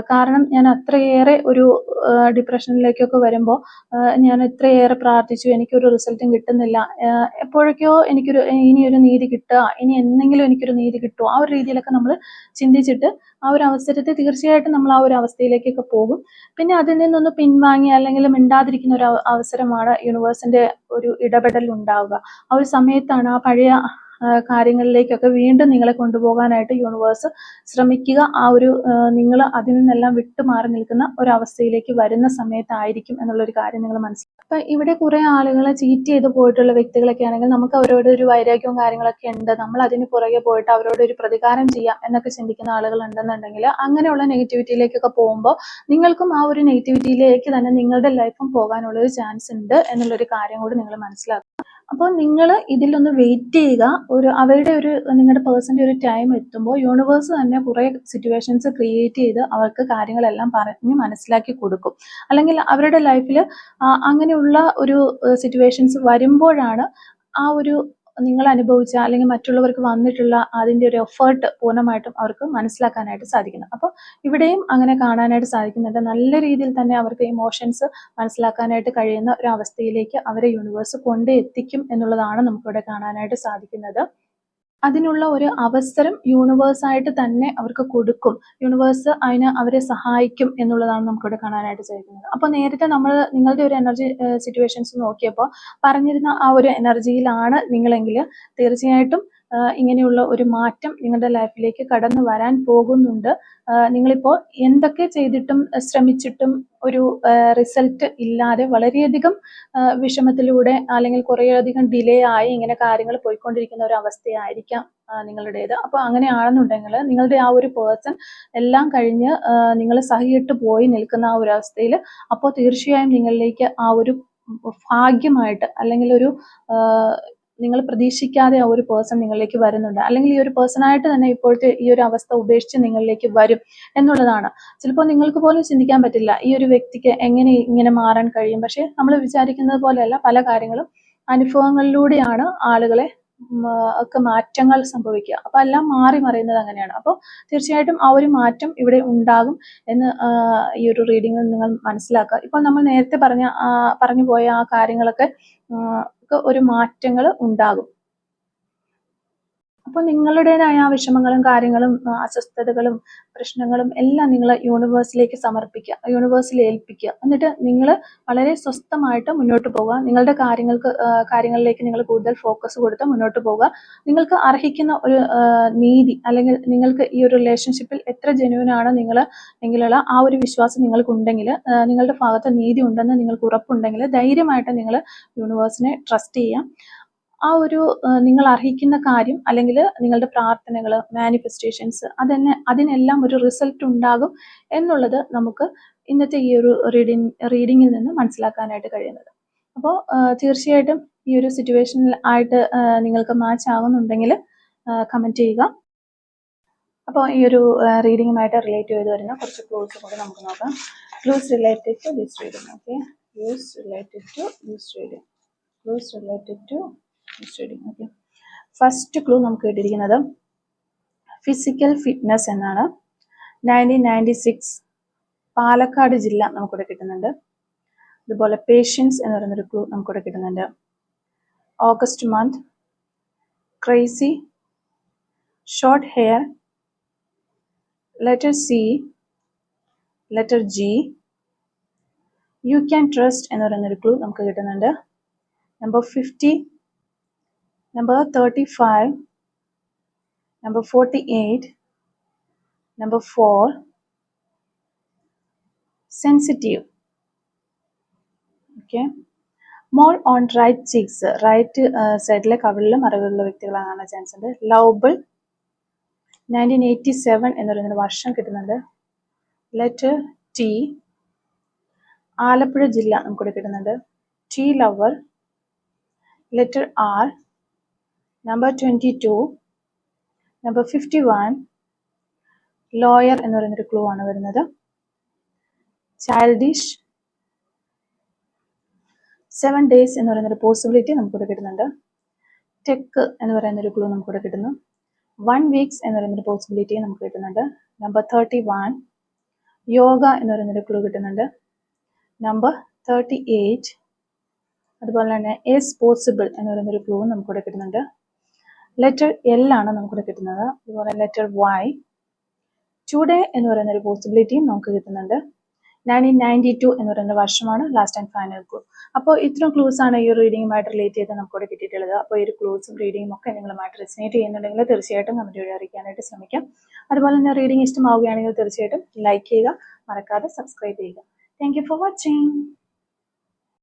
കാരണം ഞാൻ അത്രയേറെ ഒരു ഡിപ്രഷനിലേക്കൊക്കെ വരുമ്പോൾ ഞാൻ ഇത്രയേറെ പ്രാർത്ഥിച്ചു എനിക്കൊരു റിസൾട്ടും കിട്ടുന്നില്ല. എപ്പോഴൊക്കെയോ എനിക്കൊരു ഇനിയൊരു നീതി കിട്ടുക ഇനി എന്തെങ്കിലും എനിക്കൊരു നീതി കിട്ടുമോ ആ ഒരു രീതിയിലൊക്കെ നമ്മൾ ചിന്തിച്ചിട്ട് ആ ഒരു അവസരത്തെ തീർച്ചയായിട്ടും നമ്മൾ ആ ഒരു അവസ്ഥയിലേക്കൊക്കെ പോകും. പിന്നെ അതിൽ നിന്നൊന്ന് പിൻവാങ്ങി അല്ലെങ്കിൽ മിണ്ടാതിരിക്കുന്ന ഒരു അവ- അവസരമാണ് യൂണിവേഴ്സിന്റെ ഒരു ഇടപെടൽ ഉണ്ടാവുക. ആ ഒരു സമയത്താണ് ആ പഴയ കാര്യങ്ങളിലേക്കൊക്കെ വീണ്ടും നിങ്ങളെ കൊണ്ടുപോകാനായിട്ട് യൂണിവേഴ്സ് ശ്രമിക്കുക. ആ ഒരു നിങ്ങൾ അതിൽ നിന്നെല്ലാം വിട്ടുമാറി നിൽക്കുന്ന ഒരവസ്ഥയിലേക്ക് വരുന്ന സമയത്തായിരിക്കും എന്നുള്ളൊരു കാര്യം നിങ്ങൾ മനസ്സിലാക്കുക. അപ്പൊ ഇവിടെ കുറെ ആളുകളെ ചീറ്റ് ചെയ്ത് പോയിട്ടുള്ള വ്യക്തികളൊക്കെ ആണെങ്കിൽ നമുക്ക് അവരോട് ഒരു വൈരാഗ്യവും കാര്യങ്ങളൊക്കെ ഉണ്ട്. നമ്മൾ അതിന് പുറകെ പോയിട്ട് അവരോട് ഒരു പ്രതികാരം ചെയ്യാം എന്നൊക്കെ ചിന്തിക്കുന്ന ആളുകൾ ഉണ്ടെന്നുണ്ടെങ്കിൽ അങ്ങനെയുള്ള നെഗറ്റിവിറ്റിയിലേക്കൊക്കെ പോകുമ്പോൾ നിങ്ങൾക്കും ആ ഒരു നെഗറ്റിവിറ്റിയിലേക്ക് തന്നെ നിങ്ങളുടെ ലൈഫും പോകാനുള്ള ഒരു ചാൻസ് ഉണ്ട് എന്നുള്ളൊരു കാര്യം കൂടി നിങ്ങൾ മനസ്സിലാക്കുക. അപ്പോൾ നിങ്ങൾ ഇതിലൊന്ന് വെയിറ്റ് ചെയ്യുക. ഒരു അവരുടെ ഒരു നിങ്ങളുടെ പേഴ്സന്റെ ഒരു ടൈം എത്തുമ്പോൾ യൂണിവേഴ്സ് തന്നെ കുറേ സിറ്റുവേഷൻസ് ക്രിയേറ്റ് ചെയ്ത് അവർക്ക് കാര്യങ്ങളെല്ലാം പറഞ്ഞ് മനസ്സിലാക്കി കൊടുക്കും. അല്ലെങ്കിൽ അവരുടെ ലൈഫിൽ അങ്ങനെയുള്ള ഒരു സിറ്റുവേഷൻസ് വരുമ്പോഴാണ് ആ ഒരു നിങ്ങൾ അനുഭവിച്ച അല്ലെങ്കിൽ മറ്റുള്ളവർക്ക് വന്നിട്ടുള്ള അതിന്റെ ഒരു എഫേർട്ട് പൂർണമായിട്ടും അവർക്ക് മനസ്സിലാക്കാനായിട്ട് സാധിക്കുന്നു. അപ്പോൾ ഇവിടെയും അങ്ങനെ കാണാനായിട്ട് സാധിക്കുന്നുണ്ട്. നല്ല രീതിയിൽ തന്നെ അവർക്ക് ഇമോഷൻസ് മനസ്സിലാക്കാനായിട്ട് കഴിയുന്ന ഒരു അവസ്ഥയിലേക്ക് അവരെ യൂണിവേഴ്സ് കൊണ്ടെത്തിക്കും എന്നുള്ളതാണ് നമുക്കിവിടെ കാണാനായിട്ട് സാധിക്കുന്നത്. അതിനുള്ള ഒരു അവസരം യൂണിവേഴ്സായിട്ട് തന്നെ അവർക്ക് കൊടുക്കും. യൂണിവേഴ്സ് അതിന് അവരെ സഹായിക്കും എന്നുള്ളതാണ് നമുക്കിവിടെ കാണാനായിട്ട് സാധിക്കുന്നത്. അപ്പോൾ നേരത്തെ നമ്മൾ നിങ്ങളുടെ ഒരു എനർജി സിറ്റുവേഷൻസ് നോക്കിയപ്പോൾ പറഞ്ഞിരുന്ന ആ ഒരു എനർജിയിലാണ് നിങ്ങളെങ്കിൽ തീർച്ചയായിട്ടും ഇങ്ങനെയുള്ള ഒരു മാറ്റം നിങ്ങളുടെ ലൈഫിലേക്ക് കടന്നു വരാൻ പോകുന്നുണ്ട്. നിങ്ങളിപ്പോൾ എന്തൊക്കെ ചെയ്തിട്ടും ശ്രമിച്ചിട്ടും ഒരു റിസൾട്ട് ഇല്ലാതെ വളരെയധികം വിഷമത്തിലൂടെ അല്ലെങ്കിൽ കുറേയധികം ഡിലേ ആയി ഇങ്ങനെ കാര്യങ്ങൾ പോയിക്കൊണ്ടിരിക്കുന്ന ഒരു അവസ്ഥയായിരിക്കാം നിങ്ങളുടേത്. അപ്പോൾ അങ്ങനെയാണെന്നുണ്ടെങ്കിൽ നിങ്ങളുടെ ആ ഒരു പേഴ്സൺ എല്ലാം കഴിഞ്ഞ് നിങ്ങൾ സഹിയിട്ട് പോയി നിൽക്കുന്ന ആ ഒരു അവസ്ഥയിൽ അപ്പോൾ തീർച്ചയായും നിങ്ങളിലേക്ക് ആ ഒരു ഭാഗ്യമായിട്ട് അല്ലെങ്കിൽ ഒരു നിങ്ങൾ പ്രതീക്ഷിക്കാതെ ആ ഒരു പേഴ്സൺ നിങ്ങളിലേക്ക് വരുന്നുണ്ട്. അല്ലെങ്കിൽ ഈ ഒരു പേഴ്സണായിട്ട് തന്നെ ഇപ്പോഴത്തെ ഈ ഒരു അവസ്ഥ ഉപേക്ഷിച്ച് നിങ്ങളിലേക്ക് വരും എന്നുള്ളതാണ്. ചിലപ്പോൾ നിങ്ങൾക്ക് പോലും ചിന്തിക്കാൻ പറ്റില്ല ഈ ഒരു വ്യക്തിക്ക് എങ്ങനെ ഇങ്ങനെ മാറാൻ കഴിയും. പക്ഷേ നമ്മൾ വിചാരിക്കുന്നത് പോലെയല്ല. പല കാര്യങ്ങളും അനുഭവങ്ങളിലൂടെയാണ് ആളുകളെ ഒക്കെ മാറ്റങ്ങൾ സംഭവിക്കുക. അപ്പൊ എല്ലാം മാറി മറിയുന്നത് അങ്ങനെയാണ്. അപ്പോൾ തീർച്ചയായിട്ടും ആ ഒരു മാറ്റം ഇവിടെ ഉണ്ടാകും എന്ന് ഈ ഒരു റീഡിങ്ങിൽ നിങ്ങൾ മനസ്സിലാക്കുക. ഇപ്പോൾ നമ്മൾ നേരത്തെ പറഞ്ഞ പറഞ്ഞു പോയ ആ കാര്യങ്ങളൊക്കെ ഒരു മാറ്റങ്ങൾ ഉണ്ടാകും. അപ്പോൾ നിങ്ങളുടേതായ ആ വിഷമങ്ങളും കാര്യങ്ങളും അസ്വസ്ഥതകളും പ്രശ്നങ്ങളും എല്ലാം നിങ്ങൾ യൂണിവേഴ്സിലേക്ക് സമർപ്പിക്കുക യൂണിവേഴ്സിൽ ഏൽപ്പിക്കുക. എന്നിട്ട് നിങ്ങൾ വളരെ സ്വസ്ഥമായിട്ട് മുന്നോട്ട് പോകുക നിങ്ങളുടെ കാര്യങ്ങൾക്ക് കാര്യങ്ങളിലേക്ക് നിങ്ങൾ കൂടുതൽ ഫോക്കസ് കൊടുത്ത് മുന്നോട്ട് പോകുക നിങ്ങൾക്ക് അർഹിക്കുന്ന ഒരു നീതി അല്ലെങ്കിൽ നിങ്ങൾക്ക് ഈ ഒരു റിലേഷൻഷിപ്പിൽ എത്ര ജെനുവിനാണ് നിങ്ങൾ എങ്കിലുള്ള ആ ഒരു വിശ്വാസം നിങ്ങൾക്കുണ്ടെങ്കിൽ നിങ്ങളുടെ ഭാഗത്ത് നീതി ഉണ്ടെന്ന് നിങ്ങൾക്ക് ഉറപ്പുണ്ടെങ്കിൽ ധൈര്യമായിട്ട് നിങ്ങൾ യൂണിവേഴ്സിനെ ട്രസ്റ്റ് ചെയ്യാം ആ ഒരു നിങ്ങൾ അർഹിക്കുന്ന കാര്യം അല്ലെങ്കിൽ നിങ്ങളുടെ പ്രാർത്ഥനകൾ മാനിഫെസ്റ്റേഷൻസ് അതെന്നെ അതിനെല്ലാം ഒരു റിസൾട്ട് ഉണ്ടാകും എന്നുള്ളത് നമുക്ക് ഇന്നത്തെ ഈ ഒരു റീഡിങ് റീഡിങ്ങിൽ നിന്ന് മനസ്സിലാക്കാനായിട്ട് കഴിയുന്നത്. അപ്പോൾ തീർച്ചയായിട്ടും ഈ ഒരു സിറ്റുവേഷനിൽ ആയിട്ട് നിങ്ങൾക്ക് മാച്ച് ആകുന്നുണ്ടെങ്കിൽ കമന്റ് ചെയ്യുക. അപ്പോൾ ഈ ഒരു റീഡിങ്ങുമായിട്ട് റിലേറ്റ് ചെയ്ത് വരുന്ന കുറച്ച് ക്ലൂസ് കൂടി നമുക്ക് നോക്കാം. Clues related to this reading okay clues related to this reading clues related to first clue നമുക്ക് കിട്ടിയിരിക്കുന്നത് ഫിസിക്കൽ ഫിറ്റ്നസ് എന്നാണ്. നയന്റീൻ നയന്റി സിക്സ് പാലക്കാട് ജില്ല നമുക്കിവിടെ കിട്ടുന്നുണ്ട്. അതുപോലെ പേഷ്യൻസ് എന്ന് പറയുന്നൊരു ക്ലൂ നമുക്കിവിടെ കിട്ടുന്നുണ്ട്. August month crazy short hair letter C letter G you can trust എന്ന് പറയുന്നൊരു ക്ലൂ നമുക്ക് കിട്ടുന്നുണ്ട്. Number fifty number 35 number 48 number 4 sensitive. Okay. More on right cheeks right സൈഡിലെ കവിളിലും മറകളിലുള്ള വ്യക്തികളാണ് ചാൻസ് ഉണ്ട് ലവബിൾ നയന്റീൻ എയ്റ്റി സെവൻ എന്ന് പറയുന്ന വർഷം കിട്ടുന്നുണ്ട്. ലെറ്റർ ടി ആലപ്പുഴ ജില്ല നമുക്കിവിടെ കിട്ടുന്നുണ്ട്. T lover letter R number twenty two number fifty one lawyer എന്ന് പറയുന്നൊരു ക്ലൂ ആണ് വരുന്നത്. ചൈൽഡിഷ് സെവൻ ഡേയ്സ് എന്ന് പറയുന്നൊരു പോസിബിലിറ്റി നമുക്കിവിടെ കിട്ടുന്നുണ്ട്. ടെക്ക് എന്ന് പറയുന്നൊരു ക്ലൂ നമുക്കിവിടെ കിട്ടുന്നു. വൺ വീക്സ് എന്ന് പറയുന്നൊരു പോസിബിലിറ്റി നമുക്ക് കിട്ടുന്നുണ്ട്. നമ്പർ തേർട്ടി വൺ യോഗ എന്ന് പറയുന്നൊരു ക്ലൂ കിട്ടുന്നുണ്ട്. നമ്പർ തേർട്ടി എയ്റ്റ് അതുപോലെ തന്നെ എസ് പോസിബിൾ എന്ന് പറയുന്നൊരു ക്ലൂ നമുക്കിവിടെ കിട്ടുന്നുണ്ട്. ലെറ്റർ എൽ ആണ് നമുക്കിവിടെ കിട്ടുന്നത്. അതുപോലെ ലെറ്റർ വൈ ടുഡേ എന്ന് പറയുന്ന ഒരു പോസിബിലിറ്റിയും നമുക്ക് കിട്ടുന്നുണ്ട്. നയന്റീൻ നയന്റി ടു എന്ന് പറയുന്ന വർഷമാണ് ലാസ്റ്റ് ആൻഡ് ഫൈനൽ ക്ലൂ അപ്പോൾ ഇത്രയും ക്ലൂസ് ആണ് ഈ റീഡിങ്ങുമായിട്ട് റിലേറ്റ് ചെയ്ത് നമുക്കിവിടെ കിട്ടിയിട്ടുള്ളത്. അപ്പോൾ ഈ ഒരു ക്ലൂസും റീഡിങ്ങും ഒക്കെ നിങ്ങളുമായിട്ട് റെസിനേറ്റ് ചെയ്യുന്നുണ്ടെങ്കിൽ തീർച്ചയായിട്ടും കമന്റ് വഴി അറിയിക്കാനായിട്ട് ശ്രമിക്കാം. അതുപോലെ തന്നെ റീഡിംഗ് ഇഷ്ടമാവുകയാണെങ്കിൽ തീർച്ചയായിട്ടും ലൈക്ക് ചെയ്യുക. മറക്കാതെ സബ്സ്ക്രൈബ് ചെയ്യുക. Thank for watching